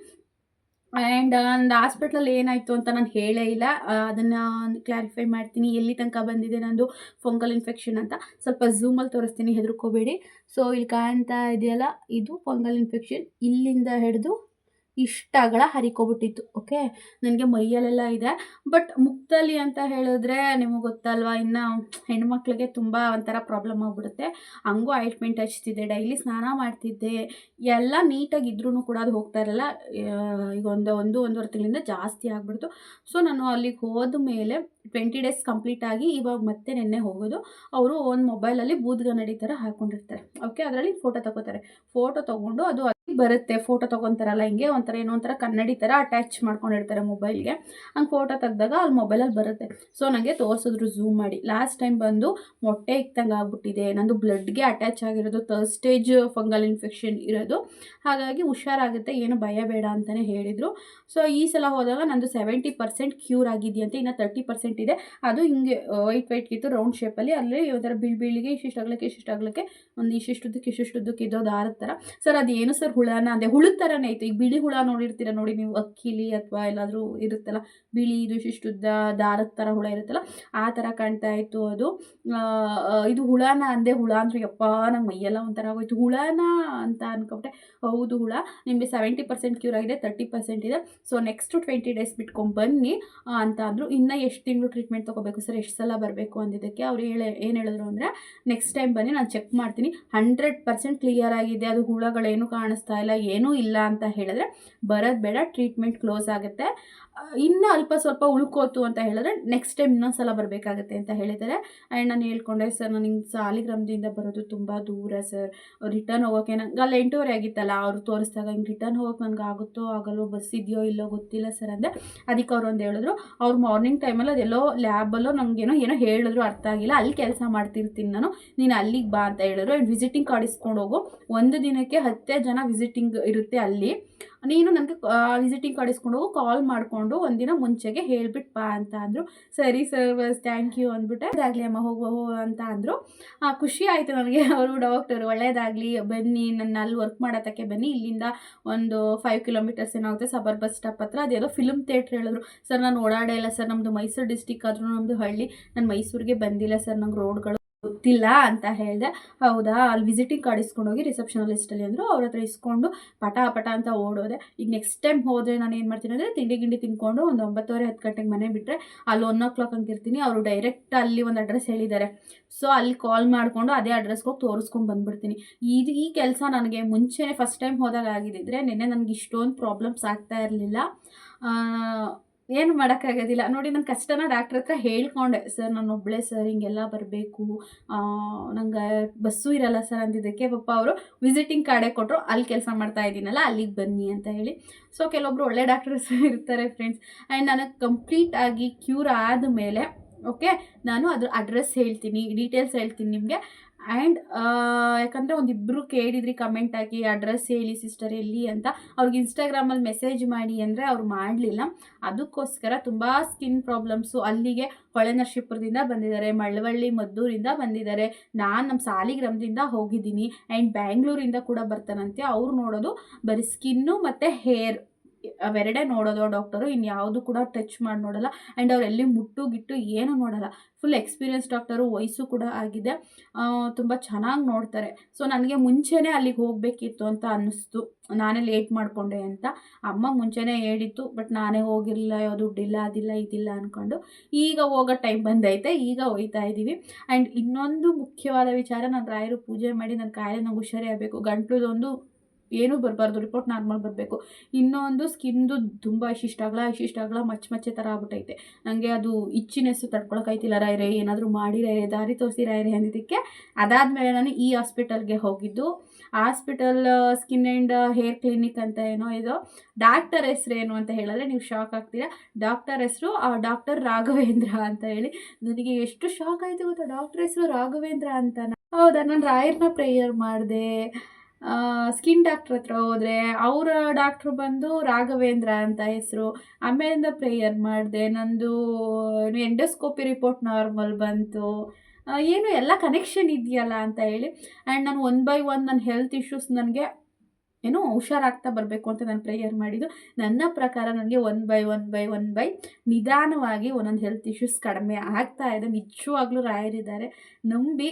ಆ್ಯಂಡ್ ಒಂದು ಹಾಸ್ಪಿಟ್ಲಲ್ಲಿ ಏನಾಯಿತು ಅಂತ ನಾನು ಹೇಳೇ ಇಲ್ಲ. ಅದನ್ನು ಕ್ಲಾರಿಫೈ ಮಾಡ್ತೀನಿ. ಎಲ್ಲಿ ತನಕ ಬಂದಿದೆ ನಂದು ಫಂಗಲ್ ಇನ್ಫೆಕ್ಷನ್ ಅಂತ ಸ್ವಲ್ಪ ಝೂಮಲ್ಲಿ ತೋರಿಸ್ತೀನಿ. ಹೆದರ್ಕೋಬೇಡಿ. ಸೊ ಇಲ್ಲಿ ಕಾಣ್ತಾ ಇದೆಯಲ್ಲ, ಇದು ಫಂಗಲ್ ಇನ್ಫೆಕ್ಷನ್ ಇಲ್ಲಿಂದ ಹಿಡಿದು ಇಷ್ಟ ಅಗಳ ಹರಿಕೋಬಿಟ್ಟಿತ್ತು ಓಕೆ ನನಗೆ ಮೈಯಲ್ಲೆಲ್ಲ ಇದೆ. ಬಟ್ ಮುಖದಲ್ಲಿ ಅಂತ ಹೇಳಿದ್ರೆ ನಿಮಗೆ ಗೊತ್ತಲ್ವಾ, ಇನ್ನು ಹೆಣ್ಮಕ್ಳಿಗೆ ತುಂಬ ಒಂಥರ ಪ್ರಾಬ್ಲಮ್ ಆಗಿಬಿಡುತ್ತೆ. ಹಂಗೂ ಆಯಿಂಟ್ಮೆಂಟ್ ಹಚ್ತಿದ್ದೆ ಡೈಲಿ ಸ್ನಾನ ಮಾಡ್ತಿದ್ದೆ. ಎಲ್ಲ ನೀಟಾಗಿ ಇದ್ರೂ ಕೂಡ ಅದು ಹೋಗ್ತಾ ಇರಲ್ಲ. ಈಗ ಒಂದು ಒಂದು, ಒಂದೂವರೆ ತಿಂಗಳಿಂದ ಜಾಸ್ತಿ ಆಗಿಬಿಡ್ತು. ಸೊ ನಾನು ಅಲ್ಲಿಗೆ ಹೋದ ಮೇಲೆ ಟ್ವೆಂಟಿ ಡೇಸ್ ಕಂಪ್ಲೀಟ್ ಆಗಿ ಇವಾಗ ಮತ್ತೆ ನಿನ್ನೆ ಹೋಗೋದು. ಅವರು ಒಂದು ಮೊಬೈಲಲ್ಲಿ ಬೂದ್ಗನ್ನಡಿ ಥರ ಹಾಕ್ಕೊಂಡಿರ್ತಾರೆ ಓಕೆ ಅದರಲ್ಲಿ ಫೋಟೋ ತಗೋತಾರೆ. ಫೋಟೋ ತಗೊಂಡು ಅದು ಬರುತ್ತೆ. ಫೋಟೋ ತೊಗೊತಾರಲ್ಲ, ಹಿಂಗೆ ಒಂಥರ ಏನೋ ಒಂಥರ ಕನ್ನಡಿ ಥರ ಅಟ್ಯಾಚ್ ಮಾಡ್ಕೊಂಡಿರ್ತಾರೆ ಮೊಬೈಲ್ಗೆ ಹಂಗೆ ಫೋಟೋ ತೆಗ್ದಾಗ ಅಲ್ಲಿ ಮೊಬೈಲಲ್ಲಿ ಬರುತ್ತೆ. ಸೊ ನನಗೆ ತೋರಿಸಿದ್ರು ಝೂಮ್ ಮಾಡಿ. ಲಾಸ್ಟ್ ಟೈಮ್ ಬಂದು ಮೊಟ್ಟೆ ಇಕ್ತಂಗೆ ಆಗ್ಬಿಟ್ಟಿದೆ. ನಂದು ಬ್ಲಡ್ಗೆ ಅಟ್ಯಾಚ್ ಆಗಿರೋದು ಥರ್ಡ್ ಸ್ಟೇಜ್ ಫಂಗಲ್ ಇನ್ಫೆಕ್ಷನ್ ಇರೋದು. ಹಾಗಾಗಿ ಹುಷಾರಾಗುತ್ತೆ, ಏನು ಭಯ ಬೇಡ ಅಂತಲೇ ಹೇಳಿದರು. ಸೊ ಈ ಸಲ ಹೋದಾಗ ನಂದು ಸೆವೆಂಟಿ ಪರ್ಸೆಂಟ್ ಕ್ಯೂರ್ ಆಗಿದೆಯಂತೆ. ಇನ್ನು ತರ್ಟಿ ಪರ್ಸೆಂಟ್ ಇದೆ ಅದು ಹಿಂಗೆ ವೈಟ್ ವೈಟ್ ಇತ್ತು ರೌಂಡ್ ಶೇಪಲ್ಲಿ ಅಲ್ಲಿ. ಯಾವ್ದಾರ ಬಿಳಿ ಬೀಳಿಗೆ ಇಷ್ಟಿಷ್ಟು ಆಗಲಿಕ್ಕೆ ಇಷ್ಟಿಷ್ಟು ಆಗಲಿಕ್ಕೆ ಒಂದು ಇಷ್ಟಿಷ್ಟುದಕ್ಕೆ ಇಷ್ಟಿಷ್ಟುದಕ್ಕೆ ಇದೋ ದಾರದ ಥರ. ಸರ್ ಅದೇನು ಸರ್ ಹುಳನ? ಅದೇ ಹುಳದ ಥರನೇ ಇತ್ತು. ಈಗ ಬಿಳಿ ಹುಳ ನೋಡಿರ್ತೀರ ನೋಡಿ ನೀವು, ಅಕ್ಕಿಲಿ ಅಥವಾ ಎಲ್ಲಾದರೂ ಇರುತ್ತಲ್ಲ, ಬಿಳಿ ಇದು ಇಷ್ಟಿಷ್ಟುದ್ದ ದಾರದ ಥರ ಹುಳ ಇರುತ್ತಲ್ಲ, ಆ ಥರ ಕಾಣ್ತಾ ಇತ್ತು ಅದು. ಇದು ಹುಳನ ಅಂದೆ ಹುಳ ಅಂದ್ರೆ ಯಪ್ಪ, ನಂಗೆ ಮೈಯೆಲ್ಲ ಒಂಥರ ಆಗೋಯ್ತು. ಹುಳನ ಅಂತ ಅಂದ್ಕೊಬಿಟ್ಟೆ ಹೌದು ಹುಳ. ನಿಮಗೆ ಸೆವೆಂಟಿ ಪರ್ಸೆಂಟ್ ಕ್ಯೂರ್ ಆಗಿದೆ ತರ್ಟಿ ಪರ್ಸೆಂಟ್ ಇದೆ. ಸೊ ನೆಕ್ಸ್ಟ್ ಟ್ವೆಂಟಿ ಡೇಸ್ ಬಿಟ್ಕೊಂಡು ಬನ್ನಿ ಅಂತ ಅಂದರು. ಇನ್ನು ಎಷ್ಟು ತಿಂಗಳು ಟ್ರೀಟ್ಮೆಂಟ್ ತೊಗೋಬೇಕು, ಸರ್, ಎಷ್ಟು ಸಲ ಬರಬೇಕು? ಅಂದಿದ್ದಕ್ಕೆ ಅವ್ರು ಹೇಳ, ಏನು ಹೇಳಿದ್ರು ಅಂದರೆ ನೆಕ್ಸ್ಟ್ ಟೈಮ್ ಬನ್ನಿ, ನಾನು ಚೆಕ್ ಮಾಡ್ತೀನಿ. ಹಂಡ್ರೆಡ್ ಪರ್ಸೆಂಟ್ ಕ್ಲಿಯರ್ ಆಗಿದೆ, ಅದು ಹುಳಗಳೇನು ಕಾಣಿಸ್ತಾ ಇಲ್ಲ, ಏನೂ ಇಲ್ಲ ಅಂತ ಹೇಳಿದ್ರೆ ಬರೋದು ಬೇಡ ಟ್ರೀಟ್ಮೆಂಟ್ ಕ್ಲೋಸ್ ಆಗುತ್ತೆ. ಇನ್ನು ಅಲ್ಪ ಸ್ವಲ್ಪ ಉಳ್ಕೋತು ಅಂತ ಹೇಳಿದ್ರೆ ನೆಕ್ಸ್ಟ್ ಟೈಮ್ ಇನ್ನೊಂದು ಸಲ ಬರಬೇಕಾಗತ್ತೆ ಅಂತ ಹೇಳಿದ್ದಾರೆ. ಆ್ಯಂಡ್ ನಾನು ಹೇಳ್ಕೊಂಡೆ, ಸರ್, ನಾನು ಹಿಂಗೆ ಸಾಲಿಗ್ರಾಮದಿಂದ ಬರೋದು ತುಂಬ ದೂರ, ಸರ್. ರಿಟರ್ನ್ ಹೋಗೋಕೆ ನಂಗೆ ಅಲ್ಲಿ, ಎಂಟೂವರೆ ಆಗಿತ್ತಲ್ಲ, ಅವ್ರು ತೋರಿಸಿದಾಗ ಹಿಂಗೆ ರಿಟರ್ನ್ ಹೋಗೋಕೆ ನನಗೆ ಆಗುತ್ತೋ ಆಗಲ್ಲೋ ಬಸ್ ಇದೆಯೋ, ಇಲ್ಲೋ ಗೊತ್ತಿಲ್ಲ, ಸರ್ ಅಂದರೆ ಅದಕ್ಕೆ ಅವ್ರು ಒಂದು ಹೇಳಿದ್ರು, ಅವ್ರು ಮಾರ್ನಿಂಗ್ ಟೈಮಲ್ಲಿ ಅದೆಲ್ಲೋ ಲ್ಯಾಬಲ್ಲೋ ನನಗೇನೋ ಏನೋ ಹೇಳಿದ್ರು, ಅರ್ಥ ಆಗಿಲ್ಲ. ಅಲ್ಲಿ ಕೆಲಸ ಮಾಡ್ತಿರ್ತೀನಿ ನಾನು. ನೀನು ಅಲ್ಲಿಗೆ ಬಾ, ಅಂತ ಹೇಳಿದ್ರು. ಆ್ಯಂಡ್ ವಿಸಿಟಿಂಗ್ ಕಾರ್ಡ್ ಇಸ್ಕೊಂಡು ಹೋಗು. ಒಂದು ದಿನಕ್ಕೆ ಹತ್ತೇ ಜನ ವಿಸಿಟಿಂಗ್ ಇರುತ್ತೆ ಅಲ್ಲಿ. ನೀನು ನನಗೆ ವಿಸಿಟಿಂಗ್ ಕಾರ್ಡ್ ಹೋಗು ಕಾಲ್ ಮಾಡಿಕೊಂಡು ಒಂದಿನ ಮುಂಚೆಗೆ ಹೇಳ್ಬಿಟ್ಟು ಬಾ ಅಂತ ಅಂದರು. ಸರಿ ಸರ್ ಬಸ್ ಥ್ಯಾಂಕ್ ಯು ಅಂದ್ಬಿಟ್ಟೆ. ಅದಾಗಲಿ ಅಮ್ಮ ಹೋಗುವ ಅಂತ ಅಂದರು. ಖುಷಿ ಆಯಿತು ನನಗೆ. ಅವರು ಡಾಕ್ಟರ್ ಒಳ್ಳೆಯದಾಗಲಿ ಬನ್ನಿ ನನ್ನ ಅಲ್ಲಿ ವರ್ಕ್ ಮಾಡೋದಕ್ಕೆ ಬನ್ನಿ. ಇಲ್ಲಿಂದ ಒಂದು ಫೈವ್ ಕಿಲೋಮೀಟರ್ಸ್ ಏನಾಗುತ್ತೆ ಸಬರ್ ಬಸ್ ಸ್ಟಾಪ್ ಹತ್ರ. ಅದೇನೋ ಫಿಲ್ಮ್ ಥಿಯೇಟ್ರ್ ಹೇಳಿದ್ರು. ಸರ್ ನಾನು ಓಡಾಡೇ ಇಲ್ಲ. ಸರ್ ನಮ್ಮದು ಮೈಸೂರು ಡಿಸ್ಟಿಕ್ ಆದರೂ ನಮ್ಮದು ಹಳ್ಳಿ. ನಾನು ಮೈಸೂರಿಗೆ ಬಂದಿಲ್ಲ. ಸರ್ ನಂಗೆ ರೋಡ್ಗಳು ಗೊತ್ತಿಲ್ಲ ಅಂತ ಹೇಳಿದೆ, ಹೌದಾ, ಅಲ್ಲಿ ವಿಸಿಟಿಂಗ್ ಕಾರ್ಡ್ ಇಸ್ಕೊಂಡು ಹೋಗಿ ರಿಸೆಪ್ಷನ್ ಲಿಸ್ಟಲ್ಲಿ ಅಂದರು, ಅವ್ರ ಹತ್ರ ಇಸ್ಕೊಂಡು ಪಟ ಪಟ ಅಂತ ಓಡೋದೆ. ಈಗ ನೆಕ್ಸ್ಟ್ ಟೈಮ್ ಹೋದರೆ ನಾನು ಏನು ಮಾಡ್ತೀನಿ ಅಂದರೆ ತಿಂಡಿ ಗಿಂಡಿ ತಿನ್ಕೊಂಡು ಒಂದು ಒಂಬತ್ತುವರೆ, ಹತ್ತು ಗಂಟೆಗೆ ಮನೆ ಬಿಟ್ಟರೆ ಅಲ್ಲಿ ಒನ್ ಓ ಕ್ಲಾಕ್ ಇರ್ತೀನಿ. ಅವರು ಡೈರೆಕ್ಟ್ ಅಲ್ಲಿ ಒಂದು ಅಡ್ರೆಸ್ ಹೇಳಿದ್ದಾರೆ. ಸೊ ಅಲ್ಲಿ ಕಾಲ್ ಮಾಡಿಕೊಂಡು ಅದೇ ಅಡ್ರೆಸ್ಗೆ ಹೋಗಿ ತೋರಿಸ್ಕೊಂಡು ಬಂದುಬಿಡ್ತೀನಿ. ಇದು ಈ ಕೆಲಸ ನನಗೆ ಮುಂಚೆನೇ ಫಸ್ಟ್ ಟೈಮ್ ಹೋದಾಗ ಆಗಿದ್ದಿದ್ರೆ ನಿನ್ನೆ ನನಗೆ ಇಷ್ಟೊಂದು ಪ್ರಾಬ್ಲಮ್ಸ್ ಆಗ್ತಾ ಇರಲಿಲ್ಲ. ಏನು ಮಾಡೋಕ್ಕಾಗೋದಿಲ್ಲ. ನೋಡಿ, ನನ್ನ ಕಷ್ಟನ ಡಾಕ್ಟ್ರ್ ಹತ್ರ ಹೇಳ್ಕೊಂಡೆ. ಸರ್, ನಾನು ಒಬ್ಬಳೇ ಸರ್, ಹಿಂಗೆಲ್ಲ ಬರಬೇಕು. ನಂಗೆ ಬಸ್ಸು ಇರಲ್ಲ ಸರ್ ಅಂದಿದ್ದಕ್ಕೆ ಪಪ್ಪ ಅವರು ವಿಸಿಟಿಂಗ್ ಕಾರ್ಡೇ ಕೊಟ್ಟರು ಅಲ್ಲಿ ಕೆಲಸ ಮಾಡ್ತಾ ಇದ್ದೀನಲ್ಲ, ಅಲ್ಲಿಗೆ ಬನ್ನಿ ಅಂತ ಹೇಳಿ. ಸೊ ಕೆಲವೊಬ್ಬರು ಒಳ್ಳೆ ಡಾಕ್ಟರ್ಸ್ ಇರ್ತಾರೆ ಫ್ರೆಂಡ್ಸ್ ಆ್ಯಂಡ್ ನನಗೆ ಕಂಪ್ಲೀಟಾಗಿ ಕ್ಯೂರ್ ಆದಮೇಲೆ ಓಕೆ ನಾನು ಅದ್ರ ಅಡ್ರೆಸ್ ಹೇಳ್ತೀನಿ ಡೀಟೇಲ್ಸ್ ಹೇಳ್ತೀನಿ ನಿಮಗೆ. ಆ್ಯಂಡ್ ಯಾಕಂದರೆ ಒಂದಿಬ್ಬರು ಕೇಳಿದ್ರಿ ಕಮೆಂಟ್ ಹಾಕಿ, ಅಡ್ರೆಸ್ ಹೇಳಿ ಸಿಸ್ಟರ್ ಎಲ್ಲಿ? ಅಂತ ಅವ್ರಿಗೆ ಇನ್ಸ್ಟಾಗ್ರಾಮಲ್ಲಿ ಮೆಸೇಜ್ ಮಾಡಿ ಅಂದರೆ ಅವ್ರು ಮಾಡಲಿಲ್ಲ. ಅದಕ್ಕೋಸ್ಕರ ತುಂಬ ಸ್ಕಿನ್ ಪ್ರಾಬ್ಲಮ್ಸು ಅಲ್ಲಿಗೆ ಹೊಳೆ ನರಸೀಪುರದಿಂದ ಬಂದಿದ್ದಾರೆ, ಮಳವಳ್ಳಿ ಮದ್ದೂರಿಂದ ಬಂದಿದ್ದಾರೆ. ನಾನು ನಮ್ಮ ಸಾಲಿಗ್ರಾಮದಿಂದ ಹೋಗಿದ್ದೀನಿ. ಆ್ಯಂಡ್ ಬ್ಯಾಂಗ್ಳೂರಿಂದ ಕೂಡ ಬರ್ತಾನಂತೆ. ಅವ್ರು ನೋಡೋದು ಬರೀ ಸ್ಕಿನ್ನು ಮತ್ತು ಹೇರ್ ಅವೆರಡೇ ನೋಡೋದು ಡಾಕ್ಟರು ಇನ್ಯಾವುದು ಕೂಡ ಟಚ್ ಮಾಡಿ ನೋಡಲ್ಲ. ಆ್ಯಂಡ್ ಅವ್ರು ಎಲ್ಲಿ ಮುಟ್ಟು ಗಿಟ್ಟು ಏನು ನೋಡಲ್ಲ. ಫುಲ್ ಎಕ್ಸ್ಪೀರಿಯನ್ಸ್ ಡಾಕ್ಟರು, ವಯಸ್ಸು ಕೂಡ ಆಗಿದೆ. ತುಂಬ ಚೆನ್ನಾಗಿ ನೋಡ್ತಾರೆ. ಸೊ, ನನಗೆ ಮುಂಚೆನೇ ಅಲ್ಲಿಗೆ ಹೋಗಬೇಕಿತ್ತು ಅಂತ ಅನ್ನಿಸ್ತು. ನಾನೇ ಲೇಟ್ ಮಾಡಿಕೊಂಡೆ ಅಂತ. ಅಮ್ಮ ಮುಂಚೆನೇ ಹೇಳಿತ್ತು, ಬಟ್ ನಾನೇ ಹೋಗಿರಲಿಲ್ಲ ದುಡ್ಡಿಲ್ಲ, ಅದಿಲ್ಲ, ಇದಿಲ್ಲ ಅಂದ್ಕೊಂಡು ಈಗ ಹೋಗೋ ಟೈಮ್ ಬಂದೈತೆ, ಈಗ ಹೋಯ್ತಾ ಇದ್ದೀವಿ ಆ್ಯಂಡ್ ಇನ್ನೊಂದು ಮುಖ್ಯವಾದ ವಿಚಾರ, ನಾನು ರಾಯರು ಪೂಜೆ ಮಾಡಿ ನನ್ನ ಕಾಯಿಲೆ ನಂಗೆ ಹುಷಾರಿ ಆಗಬೇಕು ಗಂಟ್ಲದೊಂದು ಏನೂ ಬರಬಾರ್ದು ರಿಪೋರ್ಟ್ ನಾರ್ಮಲ್ ಬರಬೇಕು. ಇನ್ನೊಂದು ಸ್ಕಿನ್ದು ತುಂಬ ಇಷ್ಟಿಷ್ಟ ಆಗಲ ಮಚ್ಚ ಮಚ್ಚೆ ಥರ ಆಗ್ಬಿಟ್ಟೈತೆ. ನನಗೆ ಅದು ಇಚ್ಚಿನೆಸ್ಸು ತಡ್ಕೊಳಕ್ಕಾಯ್ತಿಲ್ಲ ರಾಯ್ರೆ ಏನಾದರೂ ಮಾಡಿ ರಾಯ್ರೆ ದಾರಿ ತೋರಿಸಿ ರಾಯ್ರೆ ಅಂದಿದ್ದಕ್ಕೆ ಅದಾದಮೇಲೆ ನಾನು ಈ ಹಾಸ್ಪಿಟಲ್ಗೆ ಹೋಗಿದ್ದು. Hospital skin and hair clinic ಅಂತ ಏನೋ ಇದು. ಡಾಕ್ಟರ್ ಹೆಸ್ರೇನು ಅಂತ ಹೇಳಿದ್ರೆ ನೀವು ಶಾಕ್ ಆಗ್ತೀರಾ. ಡಾಕ್ಟರ್ ಹೆಸರು ಡಾಕ್ಟರ್ ರಾಘವೇಂದ್ರ ಅಂತ ಹೇಳಿ. ನನಗೆ ಎಷ್ಟು ಶಾಕ್ ಆಯಿತು ಗೊತ್ತಾ ಡಾಕ್ಟರ್ ಹೆಸರು ರಾಘವೇಂದ್ರ ಅಂತ. ಹೌದಾ, ನಾನು ರಾಯರ್ನ ಪ್ರೇಯರ್ ಮಾಡಿದೆ. ಸ್ಕಿನ್ ಡಾಕ್ಟ್ರ್ ಹತ್ರ ಹೋದರೆ ಅವರ ಡಾಕ್ಟ್ರು ಬಂದು ರಾಘವೇಂದ್ರ ಅಂತ ಹೆಸರು, ಆಮೇಲಿಂದ ಪ್ರೇಯರ್ ಮಾಡಿದೆ, ನಂದು ಎಂಡೋಸ್ಕೋಪಿ ರಿಪೋರ್ಟ್ ನಾರ್ಮಲ್ ಬಂತು. ಏನು ಎಲ್ಲ ಕನೆಕ್ಷನ್ ಇದೆಯಲ್ಲ ಅಂತ ಹೇಳಿ ಆ್ಯಂಡ್ ನಾನು ಒನ್ ಬೈ ಒನ್ ನನ್ನ ಹೆಲ್ತ್ ಇಶ್ಯೂಸ್ ನನಗೆ ಏನೋ ಹುಷಾರಾಗ್ತಾ ಬರಬೇಕು ಅಂತ ನಾನು ಪ್ರೇಯರ್ ಮಾಡಿದ್ದು. ನನ್ನ ಪ್ರಕಾರ ನನಗೆ one by one by one by ನಿಧಾನವಾಗಿ ಒಂದೊಂದು ಹೆಲ್ತ್ ಇಶ್ಯೂಸ್ ಕಡಿಮೆ ಆಗ್ತಾ ಇದೆ. ನಿಜವಾಗ್ಲೂ ರಾಯರಿದ್ದಾರೆ. ನಂಬಿ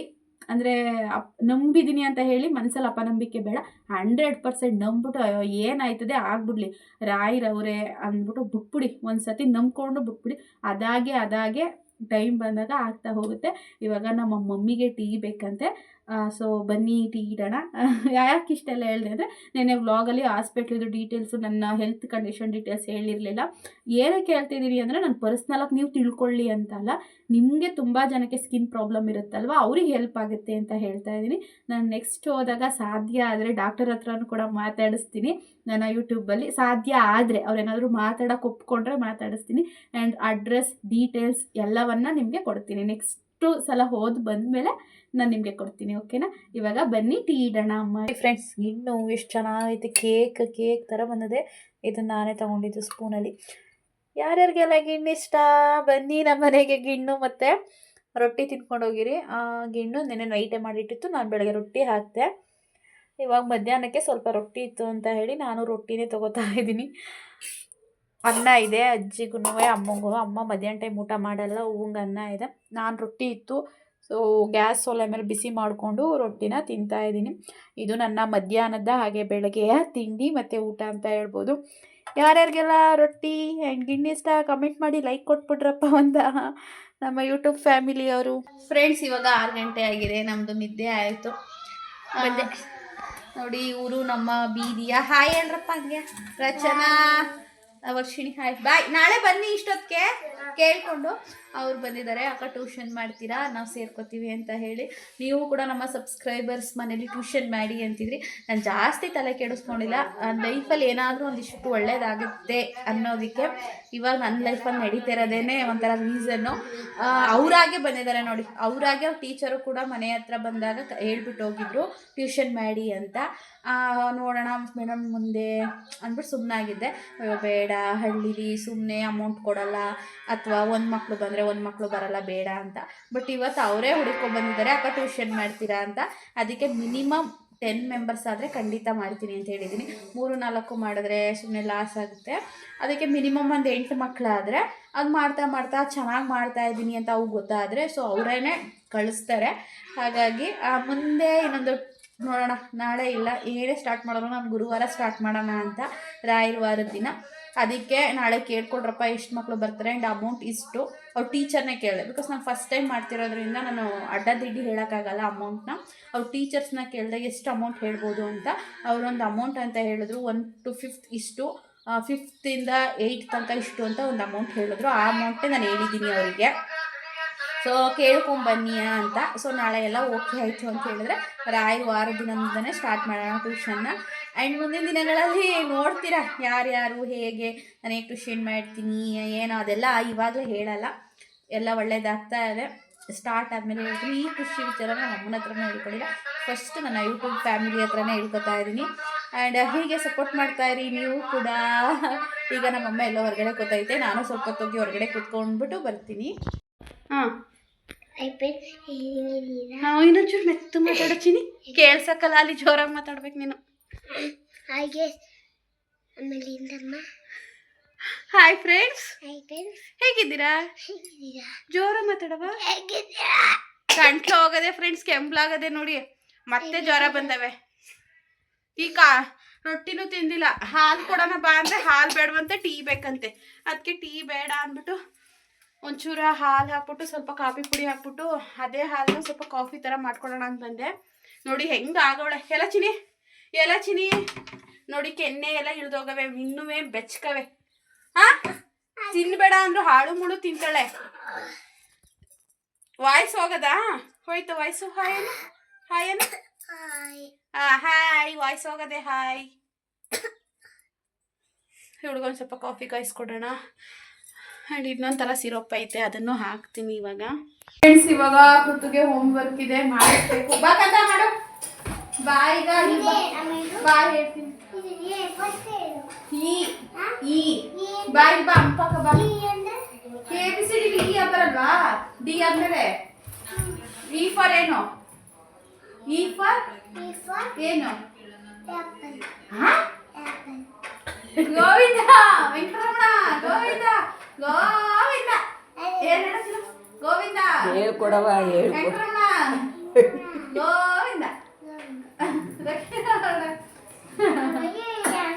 ಅಂದರೆ ಅಪ್ ನಂಬಿದ್ದೀನಿ ಅಂತ ಹೇಳಿ ಮನಸ್ಸಲ್ಲಿ ಅಪನಂಬಿಕೆ ಬೇಡ. ಹಂಡ್ರೆಡ್ ಪರ್ಸೆಂಟ್ ನಂಬ್ಬಿಟ್ಟು, ಅಯ್ಯೋ, ಏನಾಯ್ತದೆ ಆಗ್ಬಿಡ್ಲಿ. ರಾಯರವರೇ ಅಂದ್ಬಿಟ್ಟು ಬಿಟ್ಬಿಡಿ. ಒಂದು ಸತಿ ನಂಬ್ಕೊಂಡು ಬಿಟ್ಬಿಡಿ. ಅದಾಗೆ ಅದಾಗೆ ಟೈಮ್ ಬಂದಾಗ ಆಗ್ತಾ ಹೋಗುತ್ತೆ. ಇವಾಗ ನಮ್ಮ ಮಮ್ಮಿಗೆ ಟೀ ಬೇಕಂತೆ. ಸೊ ಬನ್ನಿ ಟೀ ಇಡೋಣ. ಯಾಕೆ ಇಷ್ಟೆಲ್ಲ ಹೇಳಿದೆ ಅಂದರೆ, ನೆನ್ನೆ ವ್ಲಾಗಲ್ಲಿ ಹಾಸ್ಪಿಟ್ಲಿದು ಡೀಟೇಲ್ಸು ನನ್ನ ಹೆಲ್ತ್ ಕಂಡೀಷನ್ ಡೀಟೇಲ್ಸ್ ಹೇಳಿರಲಿಲ್ಲ. ಏನಕ್ಕೆ ಹೇಳ್ತಿದ್ದೀರಿ ಅಂದರೆ, ನಾನು ಪರ್ಸ್ನಲಾಗಿ ನೀವು ತಿಳ್ಕೊಳ್ಳಿ ಅಂತಲ್ಲ ನಿಮಗೆ ತುಂಬ ಜನಕ್ಕೆ ಸ್ಕಿನ್ ಪ್ರಾಬ್ಲಮ್ ಇರುತ್ತಲ್ವ? ಅವ್ರಿಗೆ ಹೆಲ್ಪ್ ಆಗುತ್ತೆ ಅಂತ ಹೇಳ್ತಾ ಇದ್ದೀನಿ. ನಾನು ನೆಕ್ಸ್ಟ್ ಹೋದಾಗ ಸಾಧ್ಯ ಆದರೆ ಡಾಕ್ಟರ್ ಹತ್ರನೂ ಕೂಡ ಮಾತಾಡಿಸ್ತೀನಿ. ನನ್ನ ಯೂಟ್ಯೂಬಲ್ಲಿ ಸಾಧ್ಯ ಆದರೆ ಅವ್ರೇನಾದರೂ ಮಾತಾಡೋಕೆ ಒಪ್ಕೊಂಡ್ರೆ ಮಾತಾಡಿಸ್ತೀನಿ. ಆ್ಯಂಡ್ ಅಡ್ರೆಸ್ ಡೀಟೇಲ್ಸ್ ಎಲ್ಲವನ್ನ ನಿಮಗೆ ಕೊಡ್ತೀನಿ. ನೆಕ್ಸ್ಟು ಸಲ ಹೋದ್ ಬಂದಮೇಲೆ ನಾನು ನಿಮಗೆ ಕೊಡ್ತೀನಿ ಓಕೆನಾ ಇವಾಗ ಬನ್ನಿ ಟೀ ಇಡೋಣ ಅಮ್ಮ. ಫ್ರೆಂಡ್ಸ್ ಇನ್ನು ಎಷ್ಟು ಚೆನ್ನಾಗೈತೆ ಕೇಕ್ ಕೇಕ್ ಥರ ಬಂದಿದೆ. ಇದನ್ನು ನಾನೇ ತೊಗೊಂಡಿದ್ದು ಸ್ಪೂನಲ್ಲಿ ಯಾರ್ಯಾರಿಗೆಲ್ಲ ಗಿಣ್ಣು ಇಷ್ಟ? ಬನ್ನಿ ನಮ್ಮ ಮನೆಗೆ ಗಿಣ್ಣು ಮತ್ತು ರೊಟ್ಟಿ ತಿನ್ಕೊಂಡು ಹೋಗಿರಿ. ಆ, ಗಿಣ್ಣು ನೆನ್ನೆ ನೈಟೇ ಮಾಡಿಟ್ಟಿತ್ತು ನಾನು ಬೆಳಗ್ಗೆ ರೊಟ್ಟಿ ಹಾಕಿದೆ. ಇವಾಗ ಮಧ್ಯಾಹ್ನಕ್ಕೆ ಸ್ವಲ್ಪ ರೊಟ್ಟಿ ಇತ್ತು ಅಂತ ಹೇಳಿ ನಾನು ರೊಟ್ಟಿನೇ ತೊಗೋತಾ ಇದ್ದೀನಿ. ಅನ್ನ ಇದೆ ಅಜ್ಜಿಗೂ ಅಮ್ಮಗೂ. ಅಮ್ಮ ಮಧ್ಯಾಹ್ನ ಟೈಮ್ ಊಟ ಮಾಡಲ್ಲ ಹೂವಂಗೆ ಅನ್ನ ಇದೆ. ನಾನು ರೊಟ್ಟಿ ಇತ್ತು. ಸೊ ಗ್ಯಾಸ್ ಒಲೆ ಮೇಲೆ ಬಿಸಿ ಮಾಡಿಕೊಂಡು ರೊಟ್ಟಿನ ತಿಂತಾ ಇದ್ದೀನಿ. ಇದು ನನ್ನ ಮಧ್ಯಾಹ್ನದ ಹಾಗೆ ಬೆಳಗ್ಗೆಯ ತಿಂಡಿ ಮತ್ತು ಊಟ ಅಂತ ಹೇಳ್ಬೋದು. ಯಾರ್ಯಾರಿಗೆಲ್ಲ ರೊಟ್ಟಿ ಆ್ಯಂಡ್ ಗಿಣ್ಣಿ ಇಷ್ಟ ಕಮೆಂಟ್ ಮಾಡಿ ಲೈಕ್ ಕೊಟ್ಬಿಟ್ರಪ್ಪ ಅಂತ ನಮ್ಮ ಯೂಟ್ಯೂಬ್ ಫ್ಯಾಮಿಲಿಯವರು ಫ್ರೆಂಡ್ಸ್ ಇವಾಗ ಆರು ಗಂಟೆ ಆಗಿದೆ. ನಮ್ಮದು ನಿದ್ದೆ ಆಯಿತು. ನೋಡಿ ಇವರು ನಮ್ಮ ಬೀದಿಯ ಹಾಯ್ ಹೇಳ್ರಪ್ಪ ಹಂಗೆ. ರಚನಾ ವರ್ಷಿಣಿ ಹಾಯ್. ಬಾಯ್ ನಾಳೆ ಬನ್ನಿ ಇಷ್ಟೊತ್ತಿಗೆ. ಕೇಳಿಕೊಂಡು. ಅವ್ರು ಬಂದಿದ್ದಾರೆ, ಅಕ್ಕ ಟ್ಯೂಷನ್ ಮಾಡ್ತೀರಾ, ನಾವು ಸೇರ್ಕೋತೀವಿ ಅಂತ ಹೇಳಿ. ನೀವು ಕೂಡ ನಮ್ಮ ಸಬ್ಸ್ಕ್ರೈಬರ್ಸ್ ಮನೇಲಿ ಟ್ಯೂಷನ್ ಮಾಡಿ ಅಂತಿದ್ರಿ. ನಾನು ಜಾಸ್ತಿ ತಲೆ ಕೆಡಿಸ್ಕೊಂಡಿಲ್ಲ. ಲೈಫಲ್ಲಿ ಏನಾದರೂ ಒಂದಿಷ್ಟು ಒಳ್ಳೇದಾಗುತ್ತೆ ಅನ್ನೋದಕ್ಕೆ ಇವಾಗ ನನ್ನ ಲೈಫಲ್ಲಿ ನಡೀತಿರೋದೇನೆ ಒಂಥರ ರೀಸನ್ನು ಅವರಾಗೆ ಬಂದಿದ್ದಾರೆ ನೋಡಿ. ಅವರಾಗೆ ಅವ್ರ ಟೀಚರು ಕೂಡ ಮನೆ ಹತ್ರ ಬಂದಾಗ ಹೇಳ್ಬಿಟ್ಟು ಹೋಗಿದ್ರು ಟ್ಯೂಷನ್ ಮಾಡಿ ಅಂತ. ನೋಡೋಣ ಮೇಡಮ್ ಮುಂದೆ ಅಂದ್ಬಿಟ್ಟು ಸುಮ್ಮನಾಗಿದ್ದೆ ಬೇಡ, ಹಳ್ಳಿಲಿ ಸುಮ್ಮನೆ ಅಮೌಂಟ್ ಕೊಡಲ್ಲ. ಅಥವಾ ಒಂದು ಮಕ್ಕಳು ಬಂದರೆ ಒಂದು ಮಕ್ಕಳು ಬರಲ್ಲ, ಬೇಡ ಅಂತ. ಬಟ್ ಇವತ್ತು ಅವರೇ ಹುಡುಕೊ ಬಂದಿದ್ದಾರೆ, ಅಕ್ಕ ಟ್ಯೂಷನ್ ಮಾಡ್ತೀರಾ ಅಂತ. ಅದಕ್ಕೆ ಮಿನಿಮಮ್ ಟೆನ್ ಮೆಂಬರ್ಸ್ ಆದರೆ ಖಂಡಿತ ಮಾಡ್ತೀನಿ ಅಂತ ಹೇಳಿದ್ದೀನಿ. ಮೂರು, ನಾಲ್ಕು ಮಾಡಿದ್ರೆ ಸುಮ್ಮನೆ ಲಾಸ್ ಆಗುತ್ತೆ. ಅದಕ್ಕೆ ಮಿನಿಮಮ್ ಒಂದು ಎಂಟು ಮಕ್ಕಳಾದರೆ ಅದು ಮಾಡ್ತಾ ಮಾಡ್ತಾ ಚೆನ್ನಾಗಿ ಮಾಡ್ತಾ ಇದ್ದೀನಿ ಅಂತ ಅವು ಗೊತ್ತಾದರೆ ಸೊ ಅವರೇ ಕಳಿಸ್ತಾರೆ. ಹಾಗಾಗಿ ಮುಂದೆ ಇನ್ನೊಂದು ನೋಡೋಣ. ನಾಳೆ ಇಲ್ಲ, ಏನೇ ಸ್ಟಾರ್ಟ್ ಮಾಡೋಣ ನಾನು ಗುರುವಾರ ಸ್ಟಾರ್ಟ್ ಮಾಡೋಣ ಅಂತ ರಾಯರ ವಾರದ ದಿನ. ಅದಕ್ಕೆ ನಾಳೆ ಕೇಳ್ಕೊಡ್ರಪ್ಪ, ಎಷ್ಟು ಮಕ್ಕಳು ಬರ್ತಾರೆ ಆ್ಯಂಡ್ ಅಮೌಂಟ್ ಇಷ್ಟು. ಅವ್ರ ಟೀಚರ್ನೇ ಕೇಳಿದೆ. ಬಿಕಾಸ್ ನಾನು ಫಸ್ಟ್ ಟೈಮ್ ಮಾಡ್ತಿರೋದ್ರಿಂದ ನಾನು ಅಡ್ಡದಿಡ್ಡಿ ಹೇಳೋಕ್ಕಾಗಲ್ಲ ಅಮೌಂಟ್ನ ಅವ್ರ ಟೀಚರ್ಸ್ನ ಕೇಳಿದೆ, ಎಷ್ಟು ಅಮೌಂಟ್ ಹೇಳ್ಬೋದು ಅಂತ? ಅವರೊಂದು ಅಮೌಂಟ್ ಅಂತ ಹೇಳಿದ್ರು. ಒನ್ ಟು ಫಿಫ್ತ್ ಇಷ್ಟು ಫಿಫ್ತಿಂದ ಏಯ್ಟ್ ತನಕ ಇಷ್ಟು ಅಂತ ಒಂದು ಅಮೌಂಟ್ ಹೇಳಿದ್ರು. ಆ ಅಮೌಂಟೇ ನಾನು ಹೇಳಿದ್ದೀನಿ ಅವರಿಗೆ. ಸೊ ಕೇಳ್ಕೊಂಬನ್ನಿ ಅಂತ. ಸೊ ನಾಳೆ ಎಲ್ಲ ಓಕೆ ಆಯಿತು ಅಂತ ಹೇಳಿದ್ರೆ ರಾಯ್ ವಾರ ದಿನದಿಂದನೇ ಸ್ಟಾರ್ಟ್ ಮಾಡೋಣ ಟ್ಯೂಷನ್ನ ಆ್ಯಂಡ್ ಮುಂದಿನ ದಿನಗಳಲ್ಲಿ ನೋಡ್ತೀರಾ ಯಾರ್ಯಾರು ಹೇಗೆ, ನಾನು ಹೇಗೆ ಟ್ಯೂಷನ್ ಮಾಡ್ತೀನಿ, ಏನೋ ಅದೆಲ್ಲ ಇವಾಗಲೇ ಹೇಳಲ್ಲ. ಎಲ್ಲ ಒಳ್ಳೇದಾಗ್ತಾ ಇದೆ. ಸ್ಟಾರ್ಟ್ ಆದಮೇಲೆ ಹೇಳ್ತೀನಿ ಈ ಖುಷಿ ವಿಚಾರ ನಾನು ಅಮ್ಮನ ಹತ್ರನೇ ಹೇಳ್ಕೊಂಡಿಲ್ಲ ಫಸ್ಟ್ ನನ್ನ ಯೂಟ್ಯೂಬ್ ಫ್ಯಾಮಿಲಿ ಹತ್ರನೇ ಹೇಳ್ಕೊತಾ ಇದ್ದೀನಿ. ಆ್ಯಂಡ್ ಹೀಗೆ ಸಪೋರ್ಟ್ ಮಾಡ್ತಾ ಇರಿ ನೀವು ಕೂಡ. ಈಗ ನಮ್ಮಮ್ಮ ಎಲ್ಲ ಹೊರಗಡೆ ಕೂತೈತೆ ನಾನು ಸ್ವಲ್ಪ ಹೊತ್ತೋಗಿ ಹೊರಗಡೆ ಕೂತ್ಕೊಂಡ್ಬಿಟ್ಟು ಬರ್ತೀನಿ. ಹಾಂ. ನಾವು ಇನ್ನೊಂಚೂರು ಮೆತ್ತು ಮಾತಾಡೋಚಿನಿ. ಕೇಳ್ಸಕ್ಕಲ್ಲ ಅಲ್ಲಿ ಜೋರಾಗಿ ಮಾತಾಡ್ಬೇಕು ನೀನು. ಹಾಗೆ ಆಮೇಲೆ ಹಾಯ್ ಫ್ರೆಂಡ್ಸ್ ಹಾಯ್ ಫ್ರೆಂಡ್ಸ್ ಹೇಗಿದ್ದೀರಾ? ಹೇಗಿದ್ದೀರಾ? ಜೋರ ಮಾತಾಡವ? ಹೇಗಿದ್ದೀರಾ? ಗಂಟ್ಲು ಹೋಗದೆ ಫ್ರೆಂಡ್ಸ್ ಕೆಂಪ್ಲಾಗದೆ ನೋಡಿ. ಮತ್ತೆ ಜ್ವರ ಬಂದವೆ. ಈಗ ರೊಟ್ಟಿನೂ ತಿಂದಿಲ್ಲ. ಹಾಲು ಕೊಡೋಣ ಬಾ ಅಂದ್ರೆ ಹಾಲು ಬೇಡವಂತೆ ಟೀ ಬೇಕಂತೆ. ಅದಕ್ಕೆ ಟೀ ಬೇಡ ಅಂದ್ಬಿಟ್ಟು ಒಂಚೂರ ಹಾಲು ಹಾಕ್ಬಿಟ್ಟು ಸ್ವಲ್ಪ ಕಾಫಿ ಪುಡಿ ಹಾಕ್ಬಿಟ್ಟು ಅದೇ ಹಾಲನ್ನ ಸ್ವಲ್ಪ ಕಾಫಿ ಥರ ಮಾಡ್ಕೊಳ್ಳೋಣ ಅಂತ ಬಂದೆ. ನೋಡಿ ಹೆಂಗೆ ಆಗೋಳೆ. ಎಲ್ಲ ಚಿನಿ ಎಲ್ಲ ಚಿನಿ ನೋಡಿ ಕೆನ್ನೆ ಎಲ್ಲ ಇಳಿದೋಗವೆ ಇನ್ನುವೇ ಬೆಚ್ಕವೆ. ಹಾ ತಿನ್ಬೇಡ ಅಂದ್ರು ಹಾಳು ಮುಳು ತಿಂತಾಳೆ. ವಾಯ್ಸ್ ಹೋಗದಾ? ಹೋಯ್ತು voice. Hi hi hi voice ಹೋಗದೆ ಹಾಯ್ ಹುಡುಗೊಂದು ಸ್ವಲ್ಪ ಕಾಫಿ ಕಾಯಿಸ್ಕೊಡೋಣ. ಆ್ಯಂಡ್ ಇನ್ನೊಂಥರ ಸಿರಪ್ ಐತೆ ಅದನ್ನು ಹಾಕ್ತೀನಿ ಇವಾಗ. ಫ್ರೆಂಡ್ಸ್ ಇವಾಗ ಪೃಥುಗೆ ಹೋಮ್ ವರ್ಕ್ ಇದೆ ಮಾಡಿಸ್ಬೇಕು. ಬಾ ಕಂದ ಮಾಡು. ಬಾಯಿಗ ಈಗ ಇದೆ, ಆಮೇಲೆ ಬಾ ಹೇಳ್ತೀನಿ. ಈ ಹಾ? ಈ ಈ ಬಾ ಪಕ್ಕ ಬಾ. A B C D E ಅಂತಾರಲ್ವಾ? D ಆದ್ಮೇಲೆ ಇ ಫಾರ್ ಏನು? ಇ ಫಾರ್ ಈ for ಏನು. ಗೋವಿಂದ ವೆಂಕಟರಮಣ ಗೋವಿಂದ ಗೋವಿಂದ. ಏನ್ ಹೇಳ್ತಿಲ್ಲ? ಗೋವಿಂದ. ಹೇಳ್ಕೊಡವ ಹೇಳ್ಕೊಡ ವೆಂಕಟರಮಣ. ಗೋವಿಂದ.